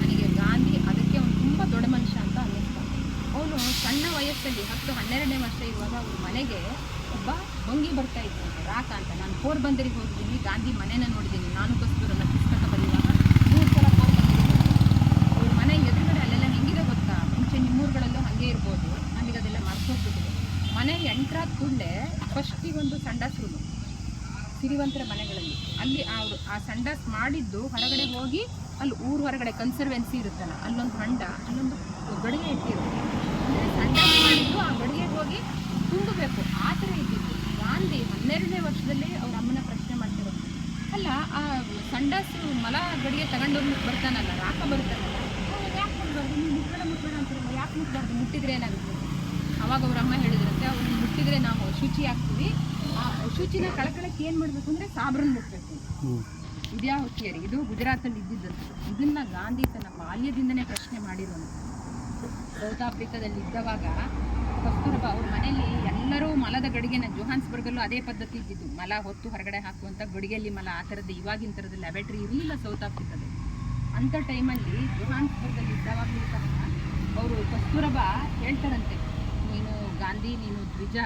ನನಗೆ ಗಾಂಧಿ ಅದಕ್ಕೆ ಅವನು ತುಂಬ ದೊಡ್ಡ ಮನುಷ್ಯ ಅಂತ ಅನ್ನಿಸ್ತಾನೆ ಅವನು ಸಣ್ಣ ವಯಸ್ಸಲ್ಲಿ, ಹತ್ತು ಹನ್ನೆರಡನೇ ವರ್ಷ ಇರುವಾಗ ಅವ್ರ ಮನೆಗೆ ಒಬ್ಬ ಬಂಗಿ ಬರ್ತಾ ಅಂತ ರಾಕ ಅಂತ. ನಾನು ಪೋರ್ಬಂದರಿಗೆ ಹೋಗಿದ್ದೀನಿ, ಗಾಂಧಿ ಮನೆನ ನೋಡಿದ್ದೀನಿ ನಾನು ಕಸ್ತೂರನ್ನ ಪುಸ್ತಕ ಬರೆಯುವಾಗ ಮೂರು ಸಲ ಪೋರ್ಬಂದರಿಗೆ ಅವ್ರ ಮನೆ ಎದುರುಗಡೆ ಅಲ್ಲೆಲ್ಲ ಹೆಂಗಿದೆ ಗೊತ್ತಾ ಮುಂಚೆ ನಿಮ್ಮೂರುಗಳಲ್ಲೂ ಹಾಗೆ ಇರ್ಬೋದು ನಮಗೆ ಅದೆಲ್ಲ ಮರ್ತೋಗ್ಬಿಟ್ಟಿದೆ ಮನೆ ಎಂಟ್ರಾದ ಫಸ್ಟಿಗೊಂದು ಸಂಡಾಸ್ ರೂಮು ಸಿರಿವಂತರ ಮನೆಗಳಲ್ಲಿ. ಅಲ್ಲಿ ಅವರು ಆ ಸಂಡಾಸ್ ಮಾಡಿದ್ದು ಹೊರಗಡೆ ಹೋಗಿ ಅಲ್ಲಿ ಊರು ಹೊರಗಡೆ ಕನ್ಸರ್ವೆನ್ಸಿ ಇರುತ್ತಲ್ಲ, ಅಲ್ಲೊಂದು ಹಂಡ ಅಲ್ಲೊಂದು ಗಡಿಗೆ ಇಟ್ಟಿರುತ್ತೆ. ಅಂದರೆ ಸಂಡಾಸ್ ಮಾಡಿದ್ದು ಆ ಗಡಿಗೆಗೆ ಹೋಗಿ ತುಂಬಬೇಕು. ಆ ಥರ ಇದ್ದಿದ್ದು. ಗಾಂಧಿ ಹನ್ನೆರಡನೇ ವರ್ಷದಲ್ಲಿ ಅವ್ರ ಅಮ್ಮನ ಪ್ರಶ್ನೆ ಮಾಡ್ತಿರೋದು. ಅಲ್ಲ, ಆ ಸಂಡಾಸು ಮಲ ಗಡಿಗೆ ತಗೊಂಡೋಗಿ ಬರ್ತಾನಲ್ಲ, ರಾಕ ಬರ್ತಾನಲ್ಲ ಯಾಕೆ ಮುಟ್ಬಾರ್ದು? ನೀವು ಮುಟ್ಬೇಡ ಮುಟ್ಬೇಡ ಅಂತಾರಲ್ಲ. ಯಾಕೆ ಮುಟ್ಬಾರ್ದು? ಮುಟ್ಟಿದ್ರೆ ಏನಾಗುತ್ತೆ? ಅವಾಗ ಅವ್ರ ಅಮ್ಮ ಹೇಳಿದ್ರಂತೆ ಅವ್ರನ್ನ ಮುಟ್ಟಿದ್ರೆ ನಾವು ಶುಚಿ ಆಗ್ತೀವಿ. ಆ ಶುಚಿನ ಕಳಕಳಕ್ಕೆ ಏನು ಮಾಡಬೇಕು ಅಂದರೆ ಸಾಬ್ರನ್ ಮುಟ್ಬೇಕು. ಇದ್ಯಾ ಹುಚ್ಚಿಯರಿ ಇದು ಗುಜರಾತಲ್ಲಿ ಇದ್ದಿದ್ದಂತೆ. ಇದನ್ನ ಗಾಂಧಿ ತನ್ನ ಬಾಲ್ಯದಿಂದನೇ ಪ್ರಶ್ನೆ ಮಾಡಿರೋನು. ಸೌತ್ ಆಫ್ರಿಕಾದಲ್ಲಿ ಇದ್ದವಾಗ ಕಸ್ತೂರಬಾ ಅವ್ರ ಮನೆಯಲ್ಲಿ ಎಲ್ಲರೂ ಮಲದ ಗಡಿಗೆನ ಜೋಹಾನ್ಸ್ಬರ್ಗಲ್ಲೂ ಅದೇ ಪದ್ಧತಿ ಇದ್ದಿದ್ದು ಮಲ ಹೊತ್ತು ಹೊರಗಡೆ ಹಾಕುವಂಥ ಗಡಿಗೆಯಲ್ಲಿ ಮಲ ಆ ಥರದ್ದು ಇವಾಗಿನ ಥರದ ಲ್ಯಾಬೆಟ್ರಿ ಇರಲಿಲ್ಲ ಸೌತ್ ಆಫ್ರಿಕಾದಲ್ಲಿ. ಅಂಥ ಟೈಮಲ್ಲಿ ಜೋಹಾನ್ಸ್ಬರ್ಗಲ್ಲಿ ಇದ್ದವಾಗಲೂ ಸಹ ಅವರು ಕಸ್ತೂರಬಾ ಹೇಳ್ತಾರಂತೆ ಗಾಂಧಿ ನೀನು ದ್ವಿಜ,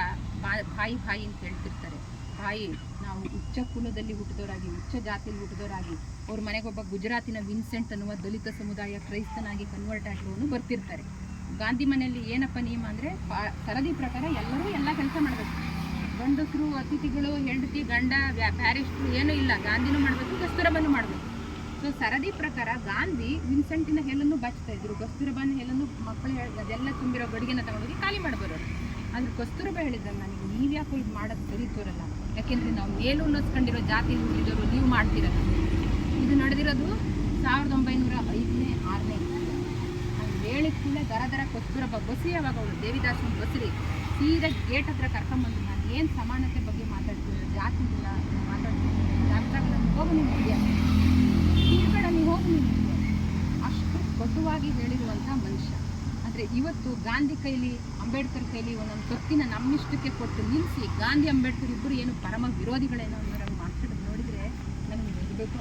ಬಾ- ಭಾಯಿ ಭಾಯಿ ಅಂತ ಹೇಳ್ತಿರ್ತಾರೆ. ಭಾಯಿ, ನಾವು ಉಚ್ಚ ಕುಲದಲ್ಲಿ ಹುಟ್ಟಿದವರಾಗಿ, ಉಚ್ಚ ಜಾತಿಯಲ್ಲಿ ಹುಟ್ಟಿದವರಾಗಿ, ಅವ್ರ ಮನೆಗೊಬ್ಬ ಗುಜರಾತಿನ ವಿನ್ಸೆಂಟ್ ಅನ್ನುವ ದಲಿತ ಸಮುದಾಯ ಕ್ರೈಸ್ತನಾಗಿ ಕನ್ವರ್ಟ್ ಆಗಿರೋನು ಬರ್ತಿರ್ತಾರೆ. ಗಾಂಧಿ ಮನೆಯಲ್ಲಿ ಏನಪ್ಪ ನಿಯಮ ಅಂದರೆ ಸರದಿ ಪ್ರಕಾರ ಎಲ್ಲರೂ ಎಲ್ಲ ಕೆಲಸ ಮಾಡಬೇಕು. ಗಂಡಸರು, ಅತಿಥಿಗಳು, ಹೆಂಡತಿ, ಗಂಡ ವ್ಯಾ ಪ್ಯಾರಿಸ್ಟ್ರು ಏನೂ ಇಲ್ಲ. ಗಾಂಧಿನೂ ಮಾಡಬೇಕು ಕಸ್ತೂರಬಾನು ಮಾಡಬೇಕು. ಸೊ ಸರದಿ ಪ್ರಕಾರ ಗಾಂಧಿ ವಿನ್ಸೆಂಟಿನ ಹೆಲ್ಲನ್ನು ಬಚ್ತಾ ಇದ್ರು. ಕಸ್ತೂರಬಾನ ಹೆಲ್ಲನ್ನು ಮಕ್ಕಳು, ಅದೆಲ್ಲ ತುಂಬಿರೋ ಗಡಿಗೆನ ತಗೊಂಡೋಗಿ ಖಾಲಿ ಮಾಡಬರೋರು ಆದ್ರೆ ಕಸ್ತೂರಬಾ ಹೇಳಿದ್ರೆ ನನಗೆ ನೀವು ಯಾಕೆ ಇದು ಮಾಡೋದು ಸರಿ ತೋರಲ್ಲ. ಯಾಕೆಂದ್ರೆ ನಾವು ಮೇಲು ಅನ್ನಿಸ್ಕೊಂಡಿರೋ ಜಾತಿ ಹುಟ್ಟಿದವರು ನೀವು ಮಾಡ್ತಿರಲ್ಲ. ಇದು ನಡೆದಿರೋದು ಸಾವಿರದ ಒಂಬೈನೂರ ಐದನೇ, ಆರನೇ ಅವ್ನು ಹೇಳಿದ ಕೂಡಲೇ ದರ ದರ ಕಸ್ತೂರಬಾ ಬಸಿ ಯಾವಾಗ ಅವಳು ದೇವಿದಾಸನ ಬಸ್ರಿ ಸೀದಾ ಗೇಟ್ ಹತ್ರ ಕರ್ಕೊಂಬಂದು ನಾನು ಏನು ಸಮಾನತೆ ಬಗ್ಗೆ ಮಾತಾಡ್ತೀನಿ ಜಾತಿ ಇಲ್ಲ ಮಾತಾಡ್ತೀನಿ ಜಾತ್ರೆಗಳನ್ನು ಹೋಗು ನೀವು ಇಂಡಿಯಾ ತಿಳ್ಬೇಡ ನೀವು ಹೋಗು ನೀವು ಅಷ್ಟು ಕಟುವಾಗಿ ಹೇಳಿರುವಂಥ ಮನುಷ್ಯ. ಆದರೆ ಇವತ್ತು ಗಾಂಧಿ ಕೈಲಿ ಅಂಬೇಡ್ಕರ್ ಕೈಲಿ ಒಂದೊಂದು ಸೊತ್ತಿನ ನಮ್ಮಿಷ್ಟಕ್ಕೆ ಕೊಟ್ಟು ನಿಲ್ಲಿಸಿ ಗಾಂಧಿ ಅಂಬೇಡ್ಕರ್ ಇಬ್ಬರು ಏನು ಪರಮ ವಿರೋಧಿಗಳೇನೋ ಅನ್ನೋರಂಗೆ ಮಾತಾಡೋದು ನೋಡಿದರೆ ನನಗೆ ನಗಬೇಕು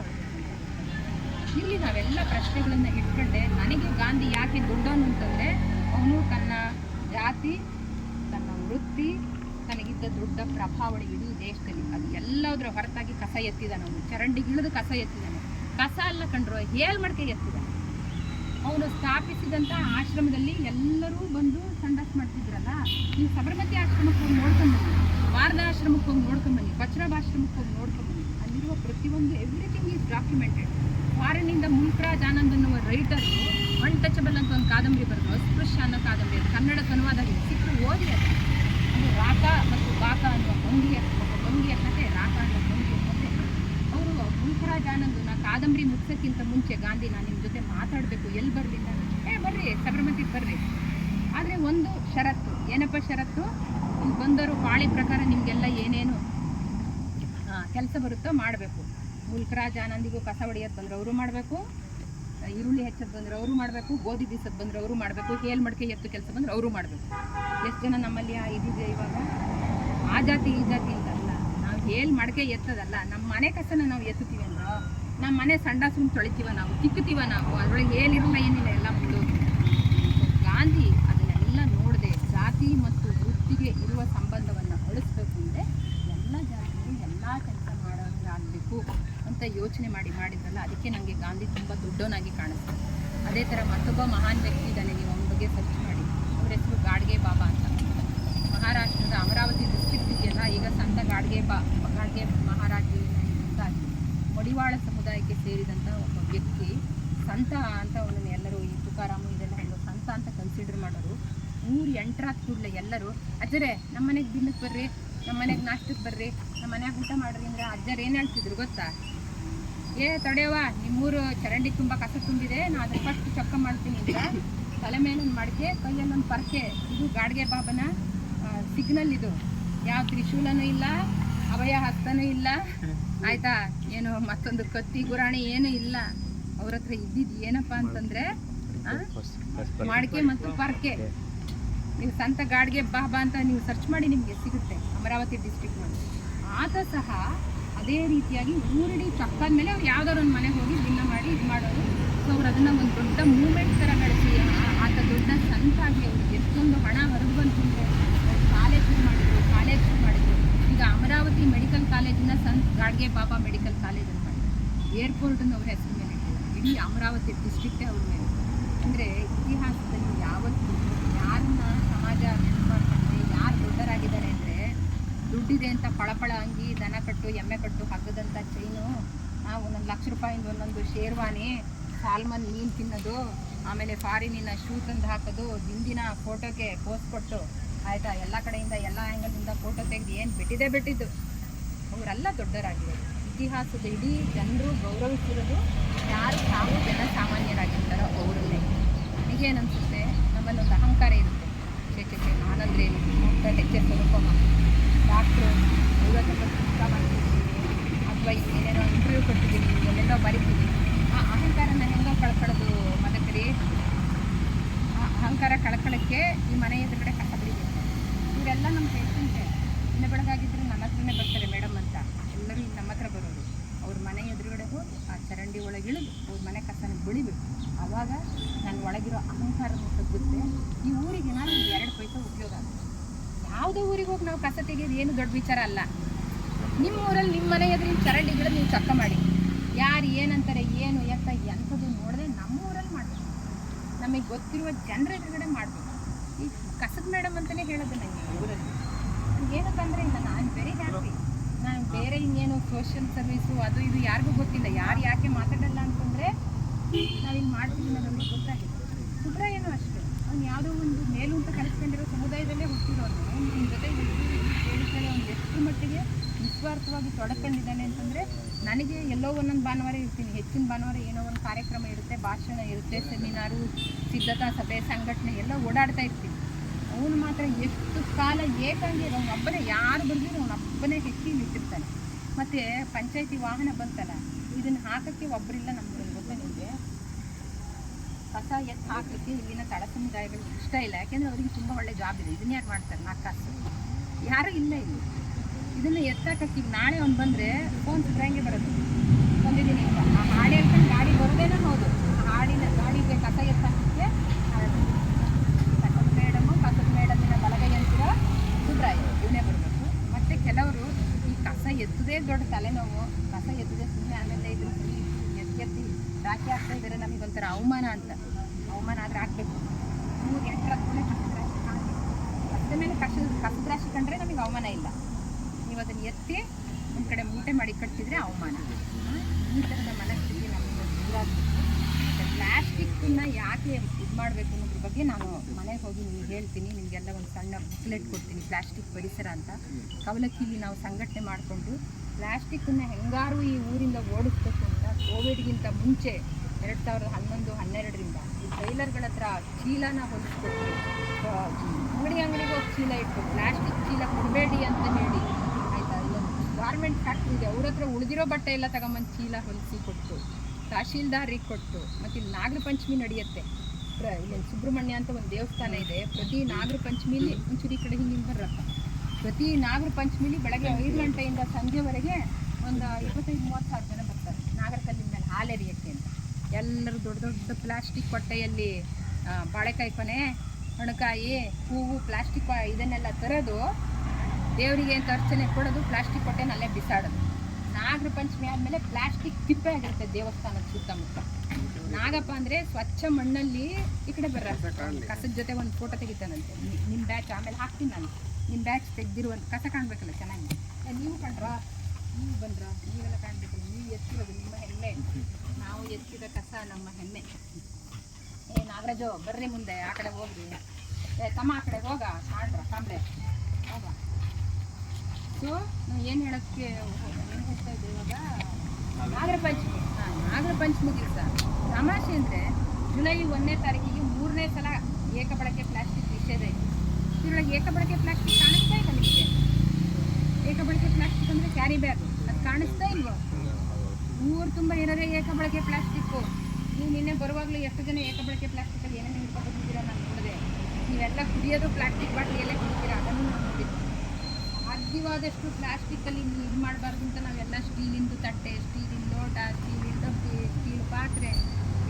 ಇಲ್ಲಿ ನಾವೆಲ್ಲ ಪ್ರಶ್ನೆಗಳನ್ನು ಇಟ್ಕೊಂಡೆ, ನನಗೆ ಗಾಂಧಿ ಯಾಕೆ ದೊಡ್ಡವನು ಅಂತಂದರೆ, ಅವನು ತನ್ನ ಜಾತಿ, ತನ್ನ ವೃತ್ತಿ, ತನಗಿದ್ದ ದೊಡ್ಡ ಪ್ರಭಾವಳಿ ಇಡೀ ದೇಶದಲ್ಲಿ. ಅದು ಎಲ್ಲದರ ಹೊರತಾಗಿ ಕಸ ಎತ್ತಿದಾನೆ ಅವನು. ಚರಂಡಿಗಿಳಿದು ಕಸ ಎತ್ತಿದ್ದಾನೆ ಕಸ ಅಲ್ಲ ಕಂಡ್ರು, ಹೇಲ್ ಮಡ್ಕೆ ಎತ್ತಿದ್ದಾನೆ ಅವನು ಸ್ಥಾಪಿಸಿದಂಥ ಆಶ್ರಮದಲ್ಲಿ ಎಲ್ಲರೂ ಬಂದು ಸಂಡಾಸ್ ಮಾಡ್ತಿದ್ರಲ್ಲ? ನೀವು ಸಬರಮತಿ ಆಶ್ರಮಕ್ಕೆ ಹೋಗಿ ನೋಡ್ಕೊಂಬನ್ನಿ ವಾರದ ಆಶ್ರಮಕ್ಕೆ ಹೋಗಿ ನೋಡ್ಕೊಂಬನ್ನಿ ಆಶ್ರಮಕ್ಕೆ ಹೋಗಿ ನೋಡ್ಕೊಂಬನ್ನಿ ಅಲ್ಲಿರುವ ಪ್ರತಿಯೊಂದು ಎವ್ರಿಥಿಂಗ್ ಈಸ್ ಡಾಕ್ಯುಮೆಂಟೆಡ್ ಫಾರಿನಿಂದ ಮುಲ್ಕ್ರಾಜ್ ಆನಂದ್ ಅನ್ನುವ ರೈಟರು ಅನ್ಟಚಬಲ್ ಅಂತ ಒಂದು ಕಾದಂಬರಿ ಬರೆದು, ಅಸ್ಪೃಶ್ಯ ಅನ್ನೋ ಕಾದಂಬರಿ ಅದು. ಕನ್ನಡ ಅನುವಾದ ಸಿಕ್ಕು ಸಿಕ್ಕರು ಓದಿ ಅದು. ಅದು ರಾಕ ಮತ್ತು ಬಾಕ ಅನ್ನುವ ಭಂಗಿಯ ಭಂಗಿಯ ಕತೆ, ರಾಕ ಅನ್ನೋ ಭಂಗಿಯ ಕತೆ. ಅವರು ಮುಲ್ಕರಾಜ್ ಆನಂದ್ ನಾ ಕಾದಂಬರಿ ಮುಗಿಸೋಕ್ಕಿಂತ ಮುಂಚೆ ಗಾಂಧಿ, ನಾನು ನಿಮ್ಮ ಜೊತೆ ಮಾತಾಡಬೇಕು, ಎಲ್ಲಿ ಬರಲಿ ಏ, ಬರ್ರಿ ಸಬರಮತಿಗೆ ಬರ್ರಿ. ಆದರೆ ಒಂದು ಷರತ್ತು, ಏನಪ್ಪ ಷರತ್ತು? ಇಲ್ಲಿ ಬಂದವರು ಪಾಳಿ ಪ್ರಕಾರ ನಿಮಗೆಲ್ಲ ಏನೇನು ಕೆಲಸ ಬರುತ್ತೋ ಮಾಡಬೇಕು. ಮುಲ್ಕರಾಜ್ ಆನಂದಿಗೂ ಕಸ ಹೊಡಿಯೋದ್ ಬಂದ್ರೆ ಅವರು ಮಾಡಬೇಕು, ಈರುಳ್ಳಿ ಹೆಚ್ಚದ್ ಬಂದ್ರೆ ಅವರು ಮಾಡಬೇಕು, ಗೋಧಿ ಬೀಸದ್ ಬಂದ್ರೆ ಅವರು ಮಾಡಬೇಕು ಹೇಳ್ ಮಡಿಕೆ ಎತ್ತು ಕೆಲಸ ಬಂದ್ರೆ ಅವರು ಮಾಡಬೇಕು. ಎಷ್ಟು ಜನ ನಮ್ಮಲ್ಲಿ ಆ ಇದಿದೆ ಇವಾಗ? ಆ ಜಾತಿ, ಈ ಜಾತಿ ಅಂತ ಅಲ್ಲ. ನಾವು ಹೇಳ್ ಮಡಿಕೆ ಎತ್ತದಲ್ಲ ನಮ್ಮ ಮನೆ ಕಸನ ನಾವು ಎತ್ತುತ್ತೀವಿ ನಮ್ಮ ಮನೆ ಸಂಡ ಸುಮ್ಮನೆ ತೊಳಿತೀವ ನಾವು ತಿಕ್ಕುತ್ತೀವ ನಾವು, ಅದರೊಳಗೆ ಏನಿರಲ್ಲ, ಏನಿಲ್ಲ, ಎಲ್ಲ ಮುಗಿದು. ಗಾಂಧಿ ಅದನ್ನೆಲ್ಲ ನೋಡದೆ, ಜಾತಿ ಮತ್ತು ವೃತ್ತಿಗೆ ಇರುವ ಸಂಬಂಧವನ್ನು ಅಳಿಸ್ಬೇಕು ಅಂದರೆ ಎಲ್ಲ ಜಾತಿಗಳು ಎಲ್ಲ ಕೆಲಸ ಮಾಡೋಂಗಾಗಬೇಕು ಅಂತ ಯೋಚನೆ ಮಾಡಿ ಮಾಡಿದ್ರಲ್ಲ, ಅದಕ್ಕೆ ನನಗೆ ಗಾಂಧಿ ತುಂಬ ದೊಡ್ಡವನಾಗಿ ಕಾಣುತ್ತೆ ಅದೇ ಥರ ಮತ್ತೊಬ್ಬ ಮಹಾನ್ ವ್ಯಕ್ತಿ ಇದ್ದಾನೆ, ನೀವು ಅವನ ಬಗ್ಗೆ ಸರ್ಚ್ ಮಾಡಿ. ಅವ್ರ ಹೆಸರು ಗಾಡ್ಗೆ ಬಾಬಾ ಅಂತ. ಮಹಾರಾಷ್ಟ್ರದ ಅಮರಾವತಿ ಡಿಸ್ಟ್ರಿಕ್ಟ್ ಇದೆಯಲ್ಲ ಈಗ ಸಂತ ಗಾಡ್ಗೆ ಬಾ, ಗಾಡ್ಗೆ ಮಹಾರಾಜ ಮಡಿವಾಳ ಸಮುದಾಯಕ್ಕೆ ಸೇರಿದಂಥ ಒಬ್ಬ ವ್ಯಕ್ತಿ ಸಂತ ಅಂತ ಅವನನ್ನು ಎಲ್ಲರೂ ಈ ತುಕಾರಾಮು ಇದೆಲ್ಲ ಹೇಳೋ ಸಂತ ಅಂತ ಕನ್ಸಿಡರ್ ಮಾಡೋರು. ಊರು ಎಂಟ್ರಾದ ಕೂಡಲೇ ಎಲ್ಲರೂ ಅಜ್ಜರೇ ನಮ್ಮ ಮನೆಗೆ ದಿನಕ್ಕೆ ಬರ್ರಿ ನಮ್ಮ ಮನೆಗೆ ನಾಷ್ಟಕ್ಕೆ ಬರ್ರಿ ನಮ್ಮ ಮನೆಯಾಗ ಊಟ ಮಾಡ್ರಿ ಅಂದ್ರೆ ಅಜ್ಜರು ಏನು ಹೇಳ್ತಿದ್ರು ಗೊತ್ತಾ? ಏ ತಡೆಯವ್ವ ನಿಮ್ಮೂರು ಚರಂಡಿ ತುಂಬ ಕಸ ತುಂಬಿದೆ ನಾನು ಅದನ್ನ ಫಸ್ಟ್ ಚೊಕ್ಕ ಮಾಡ್ತೀನಿ ಅಂತ. ತಲೆ ಮೇಲೊಂದು ಮಡಿಕೆ ಕೈಯಲ್ಲೊಂದು ಪರ್ಕೆ. ಇದು ಗಾಡಿಗೆ ಬಾಬನ ಸಿಗ್ನಲ್ ಇದು. ಯಾವ ತ್ರಿಶೂಲನೂ ಇಲ್ಲ ಅಭಯ ಹಸ್ತನೂ ಇಲ್ಲ. ಆಯ್ತಾ? ಏನು ಮತ್ತೊಂದು ಕತ್ತಿ ಗುರಾಣಿ ಏನು ಇಲ್ಲ. ಅವ್ರ ಹತ್ರ ಇದ್ದಿದ್ದು ಏನಪ್ಪ ಅಂತಂದ್ರೆ ಮಾಡಿಕೆ ಮತ್ತು ಪರ್ಕೆ. ನೀವು ಸಂತ ಗಾಡ್ಗೆ ಬಾಬಾ ಅಂತ ನೀವು ಸರ್ಚ್ ಮಾಡಿ ನಿಮಗೆ ಸಿಗುತ್ತೆ ಅಮರಾವತಿ ಡಿಸ್ಟ್ರಿಕ್ಟ್ ಮಾಡಿ ಆತ ಸಹ ಅದೇ ರೀತಿಯಾಗಿ ಊರಿಡಿ ಚಕ್ಕದ ಮೇಲೆ ಅವ್ರು ಯಾವ್ದಾದ್ರು ಒಂದು ಮನೆಗೆ ಹೋಗಿ ಭಿನ್ನ ಮಾಡಿ ಇದು ಮಾಡೋರು ಸೊ ಅವ್ರು ಅದನ್ನ ಒಂದು ದೊಡ್ಡ ಮೂಮೆಂಟ್ ತರ ನಡೆಸಿ ಆತ ದೊಡ್ಡ ಸಂತಾಗಿ ಅವ್ರಿಗೆ ಎಷ್ಟೊಂದು ಹಣ ಹೊರಗೆ ಬಂತು ಅಂದರೆ ಅವ್ರು ಕಾಲೇಜ್ ಮಾಡಿದ್ರು ಕಾಲೇಜ್ ಮಾಡಿದ್ರು ಈಗ ಅಮರಾವತಿ ಮೆಡಿಕಲ್ ಕಾಲೇಜಿನ ಸಂತ್ ಗಾಡ್ಗೆ ಬಾಬಾ ಮೆಡಿಕಲ್ ಕಾಲೇಜ್ ಅಂತ ಏರ್ಪೋರ್ಟನ್ನು ಅವ್ರ ಹೆಸರು ಮೇಲೆ ಇಟ್ಟಿದ್ದಾರೆ. ಇಡೀ ಅಮರಾವತಿ ಡಿಸ್ಟ್ರಿಕ್ಟೇ ಅವ್ರ ಮೇಲೆ ಅಂದರೆ ಇತಿಹಾಸದಲ್ಲಿ ಯಾವತ್ತೂ ಯಾರನ್ನ ಸಮಾಜ ಮಾಡ್ಕೊಂಡ್ರೆ, ಯಾರು ದೊಡ್ಡರಾಗಿದ್ದಾರೆ ಅಂದರೆ ದುಡ್ಡಿದೆ ಅಂತ ಪಳಪಳ ಅಂಗಿ ದನ ಕಟ್ಟು, ಎಮ್ಮೆ ಕಟ್ಟು ಹಗ್ಗದಂಥ ಚೈನು ಒಂದೊಂದು ಲಕ್ಷ ರೂಪಾಯಿಂದ ಒಂದೊಂದು ಶೇರ್ವಾನಿ, ಸಾಲ್ಮನ್ ಮೀನು ತಿನ್ನೋದು, ಆಮೇಲೆ ಫಾರಿನಿನ ಶೂ ತಂದು ಹಾಕೋದು, ಹಿಂದಿನ ಫೋಟೋಗೆ ಪೋಸ್ ಕೊಟ್ಟು ಆಯಿತಾ? ಎಲ್ಲ ಕಡೆಯಿಂದ, ಎಲ್ಲ ಆ್ಯಂಗಲಿಂದ ಫೋಟೋ ತೆಗೆದು ಏನು ಬಿಟ್ಟಿದೆ ಬಿಟ್ಟಿದ್ದು? ಅವರೆಲ್ಲ ದೊಡ್ಡರಾಗಿದ್ದಾರೆ ಇತಿಹಾಸದ ಇಡೀ ಜನರು ಗೌರವಿಸಿರೋದು ಯಾರು ತಾವು ಜನಸಾಮಾನ್ಯರಾಗಿರ್ತಾರೋ ಅವರನ್ನೇ. ನನಗೇನನ್ಸುತ್ತೆ ನಮ್ಮಲ್ಲಿ ಒಂದು ಅಹಂಕಾರ ಇರುತ್ತೆ. ಚೇ ನಾನಂದ್ರೇನು ಡಾಕ್ಟರ್ ಎಚ್ ಸ್ವರೂಪಮ್ಮ ಡಾಕ್ಟ್ರು ಪುಸ್ತಕ ಮಾಡ್ತಿದ್ದೀನಿ ಅಥವಾ ಏನೇನೋ ಇಂಟರ್ವ್ಯೂ ಕೊಟ್ಟಿದ್ದೀನಿ ಎಲ್ಲೆಲ್ಲೋ ಬರಿತೀನಿ ಆ ಅಹಂಕಾರನ ಹೆಂಗೋ ಕಳ್ಕೊಳ್ಳೋದು ಮದಕರಿ ಆ ಅಹಂಕಾರ ಕಳ್ಕೊಳ್ಳೋಕ್ಕೆ ಈ ಮನೆ ಎದುರುಗಡೆ ಇವರೆಲ್ಲ ನಮ್ಮ ಪೇಷಂಟೆ ಇನ್ನು ಬೆಳಗಾಗಿದ್ದರೆ ನನ್ನ ಹತ್ರನೇ ಬರ್ತಾರೆ ಮೇಡಮ್ ಅಂತ. ಎಲ್ಲರೂ ನಮ್ಮ ಹತ್ರ ಬರೋರು. ಅವ್ರ ಮನೆ ಎದುರುಗಡೆ ಹೋಗಿ ಆ ಚರಂಡಿ ಒಳಗೆ ಇಳಿದು ಅವ್ರ ಮನೆ ಕಸನ ಬಿಳಿಬೇಕು. ಆವಾಗ ನನ್ನ ಒಳಗಿರೋ ಅಹಂಕಾರ ತಗ್ಗುತ್ತೆ ಈ ಊರಿಗೆ ನಾನು ಎರಡು ಪೈಸೆ ಉಪಯೋಗ ಆಗುತ್ತೆ. ಯಾವುದೇ ಊರಿಗೆ ಹೋಗಿ ನಾವು ಕಸ ತೆಗೆಯೋದು ಏನು ದೊಡ್ಡ ವಿಚಾರ ಅಲ್ಲ. ನಿಮ್ಮ ಊರಲ್ಲಿ ನಿಮ್ಮ ಮನೆ ಎದುರಿನ ಚರಂಡಿಗಳು ನೀವು ಚಕ್ಕ ಮಾಡಿ. ಯಾರು ಏನಂತಾರೆ, ಏನು ಎತ್ತ ಎಂಥದ್ದು ನೋಡದೆ ನಮ್ಮ ಊರಲ್ಲಿ ಮಾಡಬೇಕು. ನಮಗೆ ಗೊತ್ತಿರುವ ಜನರ ಎದುರುಗಡೆ ಮಾಡಬೇಕು. ಈ ಕಸದ ಮೇಡಮ್ ಅಂತಲೇ ಹೇಳೋದು ನನಗೆ ಊರಲ್ಲಿ ಏನಕ್ಕಂದ್ರೆ ಇಲ್ಲ, ನಾನು ವೆರಿ ಹ್ಯಾಪಿ ನಾನು ಬೇರೆ ಇನ್ನೇನು ಸೋಷಿಯಲ್ ಸರ್ವಿಸು ಅದು ಇದು ಯಾರಿಗೂ ಗೊತ್ತಿಲ್ಲ. ಯಾರು ಯಾಕೆ ಮಾತಾಡಲ್ಲ ಅಂತಂದರೆ ನಾವಿಲ್ಲಿ ಮಾಡ್ತೀವಿ ಅನ್ನೋದು ಗೊತ್ತಾಗಿದೆ. ಸುಬ್ರಾಯನು ಅಷ್ಟೇ. ಅವ್ನು ಯಾವುದೋ ಒಂದು ಮೇಲು ಅಂತ ಕಲಿಸ್ಕೊಂಡಿರೋ ಸಮುದಾಯದಲ್ಲೇ ಹುಟ್ಟಿರೋನು. ನಿಮ್ಮ ಜೊತೆ ಹೇಳ್ತಾರೆ ಅವ್ನು ಎಷ್ಟು ಮಟ್ಟಿಗೆ ನಿಸ್ವಾರ್ಥವಾಗಿ ತೊಡಕೊಂಡಿದ್ದಾನೆ ಅಂತಂದ್ರೆ ನನಗೆ ಎಲ್ಲೋ ಒಂದೊಂದು ಭಾನುವಾರ ಇರ್ತೀನಿ. ಹೆಚ್ಚಿನ ಭಾನುವಾರ ಏನೋ ಒಂದು ಕಾರ್ಯಕ್ರಮ ಇರುತ್ತೆ, ಭಾಷಣ ಇರುತ್ತೆ, ಸೆಮಿನಾರು, ಸಿದ್ಧತಾ ಸಭೆ, ಸಂಘಟನೆ ಎಲ್ಲ ಓಡಾಡ್ತಾ ಇರ್ತೀನಿ. ಅವನು ಮಾತ್ರ ಎಷ್ಟು ಕಾಲ ಏಕಾಂಗಿ ಅವನೊಬ್ಬನೇ ಯಾರು ಬಂದಿರೋ ಅವನು ಒಬ್ಬನೇ ಹೆಚ್ಚಿ ನಿಂತಿರ್ತಾನೆ. ಮತ್ತೆ ಪಂಚಾಯತಿ ವಾಹನ ಬಂತಲ್ಲ, ಇದನ್ನು ಹಾಕಕ್ಕೆ ಒಬ್ಬರಿಲ್ಲ ನಮ್ಗೆ ಗೊತ್ತಾ ನಿಮಗೆ. ಕಸ ಎತ್ತು ಹಾಕಲಿಕ್ಕೆ ಇಲ್ಲಿನ ತಳ ಸಮುದಾಯಗಳಿಗೆ ಇಷ್ಟ ಇಲ್ಲ. ಯಾಕೆಂದರೆ ಅವರಿಗೆ ತುಂಬ ಒಳ್ಳೆ ಜಾಬ್ ಇದೆ. ಇದನ್ನ ಯಾರು ಮಾಡ್ತಾರೆ? ನಾಲ್ಕು ಕಾಸು. ಯಾರೂ ಇಲ್ಲ ಇಲ್ಲಿ. ಇದನ್ನು ಎತ್ತಾಕ ಈಗ ನಾಳೆ ಅವ್ನು ಬಂದರೆ ಫೋನ್ ಸುಧಾರಂಗೆ ಬರೋದು ಬಂದಿದ್ದೀನಿ ಅಂತ ಆ ಹಾಡು ಹೇಳ್ಕೊಂಡು ಗಾಡಿ ಬರೋದೇನೋ ಹೌದು. ಆ ಹಾಡಿನ ಗಾಡಿಗೆ ಕಸ ಎತ್ತಾಕಕ್ಕೆ ಕಸದ ಮೇಡಮು, ಕಸದ ಮೇಡಮಿನ ಬಲಗೈ ಅಂತೀರ ಸುಬ್ರಾಯ ಇವನೇ ಬರಬೇಕು. ಮತ್ತು ಕೆಲವರು ಈ ಕಸ ಎತ್ತದೇ ದೊಡ್ಡ ತಲೆನೋವು, ಕಸ ಎತ್ತದೇ ಸುಮ್ಮನೆ ಆಮೇಲೆ ಇದ್ರ ಎತ್ತಿ ಎತ್ತಿ ರಾಕಿ ಆಗ್ತಾ ಇದ್ದಾರೆ ನಮಗೊಂಥರ ಅವಮಾನ ಅಂತ. ಅವಮಾನ ಆದರೆ ಆಗಬೇಕು ಮೂರು ಎಂಟರ ಕಸದ ರಾಶಿ ಕಾಣ್ಬೇಕು ಕಸದ ಮೇಲೆ ಕಸ ಕಸದ ರಾಶಿ ಕಂಡ್ರೆ ನಮಗೆ ಅವಮಾನ ಇಲ್ಲ ನೀವು ಅದನ್ನು ಎತ್ತಿ ಒಂದು ಕಡೆ ಮೂಟೆ ಮಾಡಿ ಕಟ್ಟಿದ್ರೆ ಅವಮಾನ ಹ್ಮ್? ಈ ಥರದ ಮನಸ್ಥಿತಿ ನಮಗೆ ದೂರ ಆಗಬೇಕು ಮತ್ತು ಪ್ಲ್ಯಾಸ್ಟಿಕ್ಕನ್ನ ಯಾಕೆ ಇದು ಮಾಡಬೇಕು ಅನ್ನೋದ್ರ ಬಗ್ಗೆ ನಾನು ಮನೆಗೆ ಹೋಗಿ ನಿಮ್ಗೆ ಹೇಳ್ತೀನಿ. ನಿಮಗೆಲ್ಲ ಒಂದು ಸಣ್ಣ ಬುಕ್ಲೆಟ್ ಕೊಡ್ತೀನಿ ಪ್ಲಾಸ್ಟಿಕ್ ಪರಿಸರ ಅಂತ. ಕವಲಕ್ಕಿಲಿ ನಾವು ಸಂಘಟನೆ ಮಾಡಿಕೊಂಡು ಪ್ಲಾಸ್ಟಿಕ್ಕನ್ನು ಹೆಂಗಾರು ಈ ಊರಿಂದ ಓಡಿಸ್ಬೇಕು ಅಂತ ಕೋವಿಡ್ಗಿಂತ ಮುಂಚೆ ಎರಡು ಸಾವಿರದ ಹನ್ನೊಂದು, ಹನ್ನೆರಡರಿಂದ ಈ ಟೈಲರ್ಗಳ ಹತ್ರ ಚೀಲನ ಹೊಲಿಸ್ಕೊಟ್ಟು ಅಂಗಡಿ ಅಂಗಡಿಗೆ ಹೋಗಿ ಚೀಲ ಇಟ್ಟು ಪ್ಲಾಸ್ಟಿಕ್ ಚೀಲ ಕೊಡಬೇಡಿ ಅಂತ ಹೇಳಿ. ಆಯಿತಾ? ಗಾರ್ಮೆಂಟ್ ಫ್ಯಾಕ್ಟ್ರಿ ಇದೆ. ಅವ್ರ ಹತ್ರ ಉಳಿದಿರೋ ಬಟ್ಟೆ ಎಲ್ಲ ತಗೊಂಬಂದು ಚೀಲ ಹೊಲಿಸಿ ಕೊಟ್ಟು. ತಹಶೀಲ್ದಾರಿಗೆ ಕೊಟ್ಟು, ಮತ್ತು ಇಲ್ಲಿ ನಾಗರ ಪಂಚಮಿ ನಡೆಯುತ್ತೆ. ಪ್ರ, ಇಲ್ಲಿ ಸುಬ್ರಹ್ಮಣ್ಯ ಅಂತ ಒಂದು ದೇವಸ್ಥಾನ ಇದೆ. ಪ್ರತಿ ನಾಗರ ಪಂಚಮಿಲಿ ಒಂಚೂರಿ ಕಡೆ ಹಿಂಗೆ ಬರ್ರಪ್ಪ ಪ್ರತಿ ನಾಗರ ಪಂಚಮಿಲಿ ಬೆಳಗ್ಗೆ ಐದು ಗಂಟೆಯಿಂದ ಸಂಜೆವರೆಗೆ ಒಂದು ಇಪ್ಪತ್ತೈದು ಮೂವತ್ತು ಸಾವಿರ ಜನ ಬರ್ತಾರೆ. ನಾಗರ ಕಲ್ಲಿನ ಮೇಲೆ ಹಾಲೆರಿಯಕ್ಕೆ ಅಂತ. ಎಲ್ಲರೂ ದೊಡ್ಡ ದೊಡ್ಡ ಪ್ಲಾಸ್ಟಿಕ್ ಕೊಟ್ಟೆಯಲ್ಲಿ ಬಾಳೆಕಾಯಿ ಕೊನೆ, ಒಣಕಾಯಿ, ಹೂವು, ಪ್ಲಾಸ್ಟಿಕ್ ಇದನ್ನೆಲ್ಲ ತರೋದು ದೇವರಿಗೆ ಅಂತ ಅರ್ಚನೆ ಕೊಡೋದು ಪ್ಲಾಸ್ಟಿಕ್ ಕೊಟ್ಟೆನಲ್ಲೇ ಬಿಸಾಡೋದು. ನಾಗರ ಪಂಚಮಿ ಆದಮೇಲೆ ಪ್ಲಾಸ್ಟಿಕ್ ತಿಪ್ಪೆ ಆಗಿರುತ್ತೆ ದೇವಸ್ಥಾನದ ಸುತ್ತಮುತ್ತ. ನಾಗಪ್ಪ ಅಂದರೆ ಸ್ವಚ್ಛ ಮಣ್ಣಲ್ಲಿ ಈ ಕಡೆ ಬರ್ರ. ಕಸದ ಜೊತೆ ಒಂದು ಫೋಟೋ ತೆಗಿತಾನಂತೆ. ನಿಮ್ಮ ಬ್ಯಾಚ್ ಆಮೇಲೆ ಹಾಕ್ತೀನಿ ನಾನು. ನಿಮ್ಮ ಬ್ಯಾಚ್ ತೆಗ್ದಿರುವಂಥ ಕಸ ಕಾಣಬೇಕಲ್ಲ ಚೆನ್ನಾಗಿ. ನೀವು ಕಂಡ್ರಾ? ನೀವು ಬಂದ್ರಾ? ನೀವೆಲ್ಲ ಕಾಣಬೇಕಲ್ಲ ನೀವು ಎತ್ತಿರೋದು ನಿಮ್ಮ ಹೆಮ್ಮೆ. ನಾವು ಎತ್ತಿದ ಕಸ ನಮ್ಮ ಹೆಮ್ಮೆ. ಏ ನಾಗರಾಜು ಬರ್ರಿ ಮುಂದೆ. ಆ ಕಡೆ ಹೋಗ್ರಿ. ಏ ತಮ್ಮ ಆ ಕಡೆ ಹೋಗ. ಕಾಣ್ರ? ಕಾಂಬ್ಳೆ ಹೋಗ. ಸೊ ಏನು ಹೇಳೋಕ್ಕೆ ಏನು ಹೇಳ್ತಾ ಇದ್ದೆ ಇವಾಗ? ನಾಗರ ಪಂಚಮಿ. ನಾಗರ ದಿವಸ. ತಮಾಷೆ ಅಂದರೆ ಜುಲೈ ಒಂದನೇ ತಾರೀಕಿಗೆ ಮೂರನೇ ಸಲ ಏಕಬಳಕೆ ಪ್ಲಾಸ್ಟಿಕ್ ನಿಷೇಧ ಇದೆ. ಇದರೊಳಗೆ ಏಕಬಳಕೆ ಪ್ಲಾಸ್ಟಿಕ್ ಕಾಣಿಸ್ತಾ ಇಲ್ಲ ನಿಮಗೆ? ಏಕಬಳಕೆ ಪ್ಲಾಸ್ಟಿಕ್ ಅಂದರೆ ಕ್ಯಾರಿ ಬ್ಯಾಗ್. ಅದು ಕಾಣಿಸ್ತಾ ಇಲ್ವೋ? ಊರು ತುಂಬ ಏಕ ಏಕಬಳಕೆ ಪ್ಲಾಸ್ಟಿಕ್ಕು. ನೀವು ನಿನ್ನೆ ಬರುವಾಗಲೂ ಎಷ್ಟು ಜನ ಏಕಬಳಕೆ ಪ್ಲಾಸ್ಟಿಕಲ್ಲಿ ಏನೇನು ಹಿಡ್ಕೊಂಡು ಬಂದಿದ್ದೀರಾ ನಾನು ನೋಡಿದೆ. ನೀವೆಲ್ಲ ಕುಡಿಯೋದು ಪ್ಲಾಸ್ಟಿಕ್ ಬಾಟ್ಲಿಯಲ್ಲೇ ಕುಡಿತೀರಾ? ಅದನ್ನು ನಾನು ನೋಡಿದ್ದೆ. ಸಾಧ್ಯವಾದಷ್ಟು ಪ್ಲಾಸ್ಟಿಕ್ಕಲ್ಲಿ ಇದು ಮಾಡಬಾರ್ದು ಅಂತ ನಾವೆಲ್ಲ ಸ್ಟೀಲಿಂದು ತಟ್ಟೆ ಸ್ಟೀಲಿನ ಲೋಟ ಸ್ಟೀಲಿನ ಡಬ್ಬಿ ಸ್ಟೀಲ್ ಪಾತ್ರೆ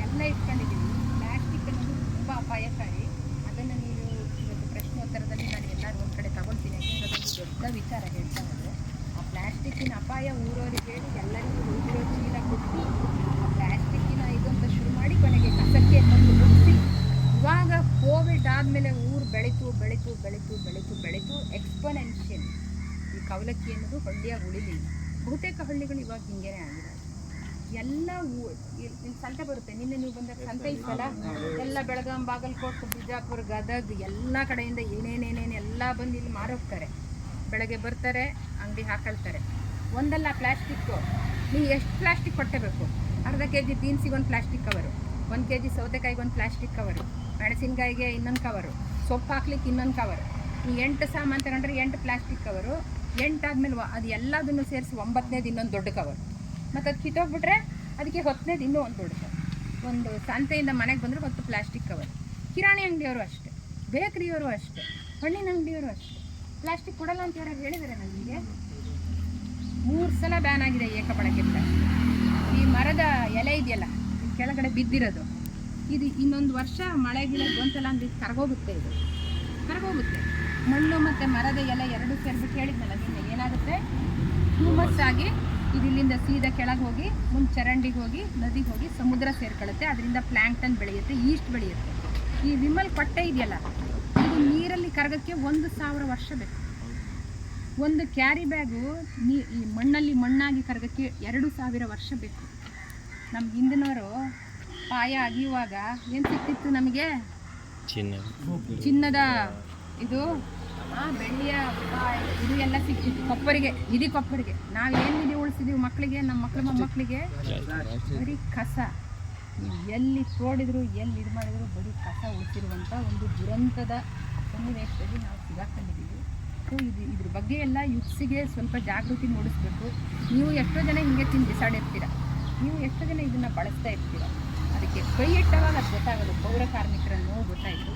ಎಲ್ಲ ಇಟ್ಕೊಂಡಿದ್ದೀವಿ. ಪ್ಲಾಸ್ಟಿಕ್ ಅನ್ನೋದು ತುಂಬ ಅಪಾಯಕಾರಿ. ಅದನ್ನು ನೀವು ಇವತ್ತು ಪ್ರಶ್ನೋತ್ತರದಲ್ಲಿ ನಾನು ಎಲ್ಲರೂ ಒಂದು ಕಡೆ ತಗೊಳ್ತೀನಿ. ಯಾಕೆಂದರೆ ಅದೊಂದು ದೊಡ್ಡ ವಿಚಾರ ಹೇಳ್ತಾ ಹೋದರೆ ಆ ಪ್ಲಾಸ್ಟಿಕ್ಕಿನ ಅಪಾಯ ಊರವರಿಗೆ ಹೇಳಿ ಎಲ್ಲರಿಗೂ ಊರಿರೋ ಚೀಲ ಕೊಟ್ಟು ಆ ಪ್ಲಾಸ್ಟಿಕ್ಕಿನ ಇದು ಅಂತ ಶುರು ಮಾಡಿ ಕೊನೆಗೆ ಕಸಕ್ಕೆ ತಂದು ಮುಗಿಸಿ ಇವಾಗ ಕೋವಿಡ್ ಆದಮೇಲೆ ಊರು ಬೆಳೀತು ಬೆಳೀತು ಬೆಳೀತು ಬೆಳೀತು ಬೆಳೀತು ಎಕ್ಸ್ಪೊನೆನ್ಷಿಯಲ್ ಈ ಕವಲಕ್ಕಿ ಅನ್ನೋದು ಹಳ್ಳಿಯಾಗಿ ಉಳಿಲಿಲ್ಲ ಬಹುತೇಕ ಹಳ್ಳಿಗಳು ಇವಾಗ ಹಿಂಗೇನೆ ಆಗಿದೆ ಎಲ್ಲ ಇಲ್ಲಿ ಇಲ್ಲಿ ಸಂತೆ ಬರುತ್ತೆ. ನಿನ್ನೆ ನೀವು ಬಂದಾಗ ಸಂತೆ ಇತ್ತಲ್ಲ? ಎಲ್ಲ ಬೆಳಗಾಂ ಬಾಗಲ್ಕೋಟ್ ಬಿಜಾಪುರ ಗದಗ್ ಎಲ್ಲ ಕಡೆಯಿಂದ ಏನೇನೇನೇನು ಎಲ್ಲ ಬಂದು ಇಲ್ಲಿ ಮಾರೋಗ್ತಾರೆ. ಬೆಳಗ್ಗೆ ಬರ್ತಾರೆ ಅಂಗಡಿ ಹಾಕಳ್ತಾರೆ. ಒಂದಲ್ಲ ಪ್ಲಾಸ್ಟಿಕ್ಕು. ನೀವು ಎಷ್ಟು ಪ್ಲಾಸ್ಟಿಕ್ ಕೊಟ್ಟಬೇಕು ಅರ್ಧ ಕೆ ಜಿ ಬೀನ್ಸಿಗೆ ಒಂದು ಪ್ಲಾಸ್ಟಿಕ್ ಕವರು. ಒಂದು ಕೆ ಜಿ ಸೌತೆಕಾಯಿಗೆ ಒಂದು ಪ್ಲಾಸ್ಟಿಕ್ ಕವರು. ಮೆಣಸಿನ್ಕಾಯಿಗೆ ಇನ್ನೊಂದು ಕವರು. ಸೊಪ್ಪು ಹಾಕ್ಲಿಕ್ಕೆ ಇನ್ನೊಂದು ಕವರು. ಈ ಎಂಟು ಸಾಮಾನು ತಗೊಂಡ್ರೆ ಎಂಟು ಪ್ಲಾಸ್ಟಿಕ್ ಕವರು. ಎಂಟಾದ್ಮೇಲೆ ಅದು ಎಲ್ಲದನ್ನು ಸೇರಿಸಿ ಒಂಬತ್ತನೇದು ಇನ್ನೊಂದು ದೊಡ್ಡ ಕವರ್ ಮತ್ತು ಅದು ಕಿತ್ತೋಗ್ಬಿಟ್ರೆ ಅದಕ್ಕೆ ಹೊತ್ತನೇದು ಇನ್ನೂ ಒಂದು ದೊಡ್ಡ ಕವರ್ ಒಂದು ಸಂತೆಯಿಂದ ಮನೆಗೆ ಬಂದರೆ ಹೊತ್ತು ಪ್ಲಾಸ್ಟಿಕ್ ಕವರ್ ಕಿರಾಣಿ ಅಂಗಡಿಯವರು ಅಷ್ಟೇ, ಬೇಕ್ರಿಯವರು ಅಷ್ಟೇ, ಹಣ್ಣಿನ ಅಂಗಡಿಯವರು ಅಷ್ಟೇ. ಪ್ಲಾಸ್ಟಿಕ್ ಕೊಡಲ್ಲ ಅಂತ ಯಾರು ಹೇಳಿದ್ದಾರೆ ನನಗೆ? ಮೂರು ಸಲ ಬ್ಯಾನ್ ಆಗಿದೆ ಏಕಬಳಕೆ ಪ್ಲಾಸ್ಟಿಕ್ ಈ ಮರದ ಎಲೆ ಇದೆಯಲ್ಲ ಕೆಳಗಡೆ ಬಿದ್ದಿರೋದು. ಇದು ಇನ್ನೊಂದು ವರ್ಷ ಮಳೆ ಗಿಳೆ ಬಂತಲ್ಲ ಅಂದ್ರೆ ಕರಗೋಗುತ್ತೆ ಇದು. ಕರಗೋಗುತ್ತೆ. ಮಣ್ಣು ಮತ್ತು ಮರದ ಎಲೆ ಎರಡು ಸೇರಿಬಿಟ್ಟು ಹೇಳಿದ್ನಲ್ಲ ನಿನ್ನೆ ಏನಾಗುತ್ತೆ? ಹ್ಯೂಮಸ್ ಆಗಿ ಇದು ಇಲ್ಲಿಂದ ಸೀದಾ ಕೆಳಗೆ ಹೋಗಿ ಮುಂದೆ ಚರಂಡಿಗೆ ಹೋಗಿ ನದಿಗೆ ಹೋಗಿ ಸಮುದ್ರ ಸೇರ್ಕೊಳ್ಳುತ್ತೆ. ಅದರಿಂದ ಪ್ಲ್ಯಾಂಕ್ಟನ್ ಬೆಳೆಯುತ್ತೆ ಈಸ್ಟ್ ಬೆಳೆಯುತ್ತೆ. ಈ ವಿಮಲ್ ಪಟ್ಟೆ ಇದೆಯಲ್ಲ ಇದು ನೀರಲ್ಲಿ ಕರಗಕ್ಕೆ ಒಂದು ಸಾವಿರ ವರ್ಷ ಬೇಕು. ಒಂದು ಕ್ಯಾರಿ ಬ್ಯಾಗು ನೀ ಈ ಮಣ್ಣಲ್ಲಿ ಮಣ್ಣಾಗಿ ಕರಗಕ್ಕೆ ಎರಡು ಸಾವಿರ ವರ್ಷ ಬೇಕು. ನಮ್ಮ ಹಿಂದಿನವರು ಪಾಯ ಅಗಿಯುವಾಗ ಏನು ಸಿಕ್ತಿತ್ತು ನಮಗೆ? ಚಿನ್ನ ಚಿನ್ನದ. ಇದು ಬೆಳ್ಳಿಯ ಆ, ಇದು ಎಲ್ಲ ಸಿಕ್ಕಿತ್ತು ಕೊಪ್ಪರಿಗೆ ಇಡೀ ಕೊಪ್ಪರಿಗೆ. ನಾವು ಏನು ಉಳಿಸಿದೀವಿ ಮಕ್ಕಳಿಗೆ ನಮ್ಮ ಮಕ್ಕಳು ಮೊಮ್ಮಕ್ಕಳಿಗೆ ಬರೀ ಕಸ. ಎಲ್ಲಿ ತೋಡಿದ್ರು ಎಲ್ಲಿ ಇದು ಮಾಡಿದ್ರು ಬರೀ ಕಸ ಉಳಿಸಿರುವಂಥ ಒಂದು ದುರಂತದ ಸನ್ನಿವೇಶದಲ್ಲಿ ನಾವು ಸಿಗಾಕೊಂಡಿದ್ದೀವಿ ಸೊ ಇದು ಇದ್ರ ಬಗ್ಗೆ ಎಲ್ಲ ಯುಕ್ಸಿಗೆ ಸ್ವಲ್ಪ ಜಾಗೃತಿ ಮೂಡಿಸ್ಬೇಕು. ನೀವು ಎಷ್ಟೋ ಜನ ಹಿಂಗೆ ತಿಂದು ಬಿಸಾಡಿರ್ತೀರ ನೀವು ಎಷ್ಟೋ ಜನ ಇದನ್ನು ಬಳಸ್ತಾ ಇರ್ತೀರ. ಅದಕ್ಕೆ ಕೈ ಇಟ್ಟವಾಗ ಅದು ಗೊತ್ತಾಗೋದು ಪೌರ ಕಾರ್ಮಿಕರ ನೋವು ಗೊತ್ತಾಯಿತು.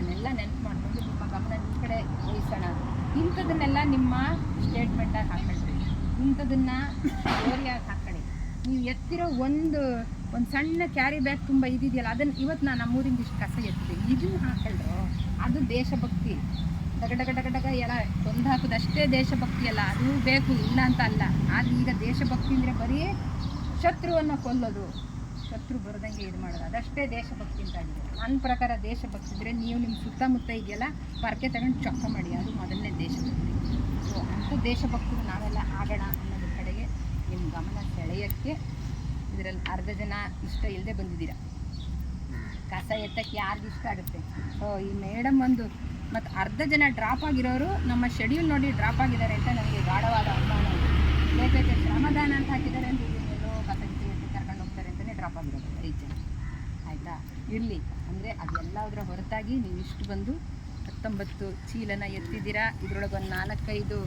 ಅದನ್ನೆಲ್ಲ ನೆನಪು ಮಾಡಿಕೊಂಡು ನಿಮ್ಮ ಗಮನ ನಿಮ್ಮ ಕಡೆ ವಹಿಸೋಣ. ಇಂಥದನ್ನೆಲ್ಲ ನಿಮ್ಮ ಸ್ಟೇಟ್ಮೆಂಟಾಗಿ ಹಾಕೊಳ್ಳಿ ಇಂಥದನ್ನು ಸ್ಟೋರಿಯಾಗಿ ಹಾಕೊಳ್ಳಿ ನೀವು ಎತ್ತಿರೋ ಒಂದು ಒಂದು ಸಣ್ಣ ಕ್ಯಾರಿ ಬ್ಯಾಗ್ ತುಂಬ ಇದಿದೆಯಲ್ಲ ಅದನ್ನು ಇವತ್ತು ನಾನು ನಮ್ಮೂರಿಂದ ಇಷ್ಟು ಕಸ ಎತ್ತಿದೆ. ಇದನ್ನು ಹಾಕೊಳ್ರು, ಅದು ದೇಶಭಕ್ತಿ. ಡಗ ಡಗ ಡಗ ಡಗ, ಎಲ್ಲ ಕೊಂದು ಹಾಕೋದಷ್ಟೇ ದೇಶಭಕ್ತಿ ಅಲ್ಲ, ಅದು ಬೇಕು ಇಲ್ಲ ಅಂತ ಅಲ್ಲ. ಆದರೆ ಈಗ ದೇಶಭಕ್ತಿ ಅಂದರೆ ಬರೀ ಶತ್ರುವನ್ನು ಕೊಲ್ಲೋದು. ಶತ್ರು ಬರದಂಗೆ ಇದು ಮಾಡೋದು. ಅದಷ್ಟೇ ದೇಶಭಕ್ತಿ ಅಂತ ಆಗಿದೆ. ನನ್ನ ಪ್ರಕಾರ ದೇಶಭಕ್ತಿ ಇದ್ದರೆ ನೀವು ನಿಮ್ಮ ಸುತ್ತಮುತ್ತ ಇದೆಯಲ್ಲ, ಪರಕೆ ತಗೊಂಡು ಚೊಕ್ಕ ಮಾಡಿ. ಅದು ಮೊದಲನೇ ದೇಶಭಕ್ತಿ. ಸೊ ಅಂಥ ದೇಶಭಕ್ತರು ನಾವೆಲ್ಲ ಆಗೋಣ ಅನ್ನೋದ್ರ ಕಡೆಗೆ ನಿಮ್ಮ ಗಮನ ಸೆಳೆಯೋಕ್ಕೆ ಇದರಲ್ಲಿ ಅರ್ಧ ಜನ ಇಷ್ಟ ಇಲ್ಲದೆ ಬಂದಿದ್ದೀರ? ಕಸ ಎತ್ತಕ್ಕೆ ಯಾರಿಗೆ ಇಷ್ಟ ಆಗುತ್ತೆ? ಸೊ ಈ ಮೇಡಮ್ ಒಂದು ಮತ್ತು ಅರ್ಧ ಜನ ಡ್ರಾಪ್ ಆಗಿರೋರು ನಮ್ಮ ಶೆಡ್ಯೂಲ್ ನೋಡಿ ಡ್ರಾಪ್ ಆಗಿದ್ದಾರೆ ಅಂತ ನನಗೆ ಗಾಢವಾದ ಅನುಮಾನ ಬೇಕೈತೆ ಶ್ರಮದಾನ ಅಂತ ಹಾಕಿದ್ದಾರೆ ಅಂತ ಎಲ್ಲೋ ಕಸ ಗಿಸ ಎತ್ತಿ ಕರ್ಕೊಂಡು ಹೋಗ್ತಾರೆ ಅಂತಲೇ ಡ್ರಾಪ್ ಆಗಿರೋದು ಐದು ಜನ ಆಯಿತಾ ಇರಲಿ. ಅಂದರೆ ಅದೆಲ್ಲದರ ಹೊರತಾಗಿ ನೀವು ಇಷ್ಟು ಬಂದು ಹತ್ತೊಂಬತ್ತು ಚೀಲನ ಎತ್ತಿದ್ದೀರಾ? ಇದರೊಳಗೆ ಒಂದು ನಾಲ್ಕೈದು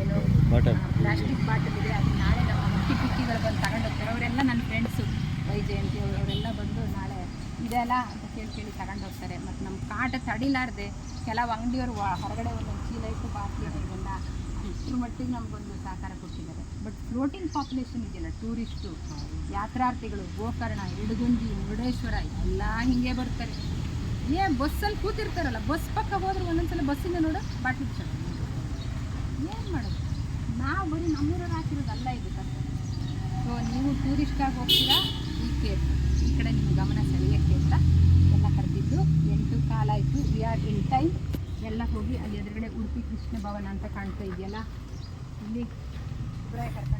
ಏನು ಪ್ಲಾಸ್ಟಿಕ್ ಬಾಟಲ್ ಇದೆ. ಅದು ನಾಳೆ ನಮ್ಮ ಪಿಕ್ಕಿ ಪಿಕ್ಕಿಗಳು ಬಂದು ತಗೊಂಡು ಹೋಗ್ತಾರೆ ಅವರೆಲ್ಲ ನನ್ನ ಫ್ರೆಂಡ್ಸು ವೈಜಯಂತಿ ಅವರು ಅವರೆಲ್ಲ ಬಂದು ನಾಳೆ ಇದೆಲ್ಲ ಅಂತ ಕೇಳಿ ಕೇಳಿ ತಗೊಂಡು ಹೋಗ್ತಾರೆ ಮತ್ತು ನಮ್ಮ ಕಾಟ ತಡಿಲಾರ್ದೆ ಕೆಲವು ಅಂಗಡಿಯವರು ಹೊರಗಡೆ ಒಂದೊಂದು ಚೀಲ ಇಟ್ಟು ಬಾಕಿ ಇದೆಲ್ಲ ಇಷ್ಟ್ರ ಮಟ್ಟಿಗೆ ನಮಗೊಂದು ಸಹಕಾರ ಕೊಟ್ಟಿದ್ದಾರೆ ಫ್ಲೋಟಿಂಗ್ ಪಾಪ್ಯುಲೇಷನ್ ಇದೆಯಲ್ಲ ಟೂರಿಸ್ಟು ಯಾತ್ರಾರ್ಥಿಗಳು, ಗೋಕರ್ಣ ಇಡಗುಂಜಿ ಮುರುಡೇಶ್ವರ, ಎಲ್ಲ ಹಿಂಗೆ ಬರ್ತಾರೆ. ಏ ಬಸ್ಸಲ್ಲಿ ಕೂತಿರ್ತಾರಲ್ಲ ಬಸ್ ಪಕ್ಕ ಹೋದ್ರೆ ಒಂದೊಂದ್ಸಲ ಬಸ್ಸಿಂದ ನೋಡು, ಬಾಟ್ಲಿ ಏನು ಮಾಡೋದು? ನಾವು ಬರೀ ನಮ್ಮೂರವ್ರು ಹಾಕಿರೋದಲ್ಲ ಇದು ಕಷ್ಟ. ಸೊ ನೀವು ಟೂರಿಸ್ಟಾಗಿ ಹೋಗ್ತೀರಾ? ಈ ಕೇಸ್ ಈ ಕಡೆ ನಿಮ್ಮ ಗಮನ ಸೆಳೆಯೋಕ್ಕೆ ಅಂತ ಎಲ್ಲ ಕರೆದಿದ್ದು ಎಂಟು ಕಾಲ ಆಯಿತು. ವಿ ಆರ್ ಇನ್ ಟೈಮ್ ಎಲ್ಲ ಹೋಗಿ ಅಲ್ಲಿ ಎದುರುಗಡೆ ಉಡುಪಿ ಕೃಷ್ಣ ಭವನ ಅಂತ ಕಾಣ್ತಾ ಇದೆಯಲ್ಲ? ಇಲ್ಲಿ. ಕರ್ಕೊಂಡು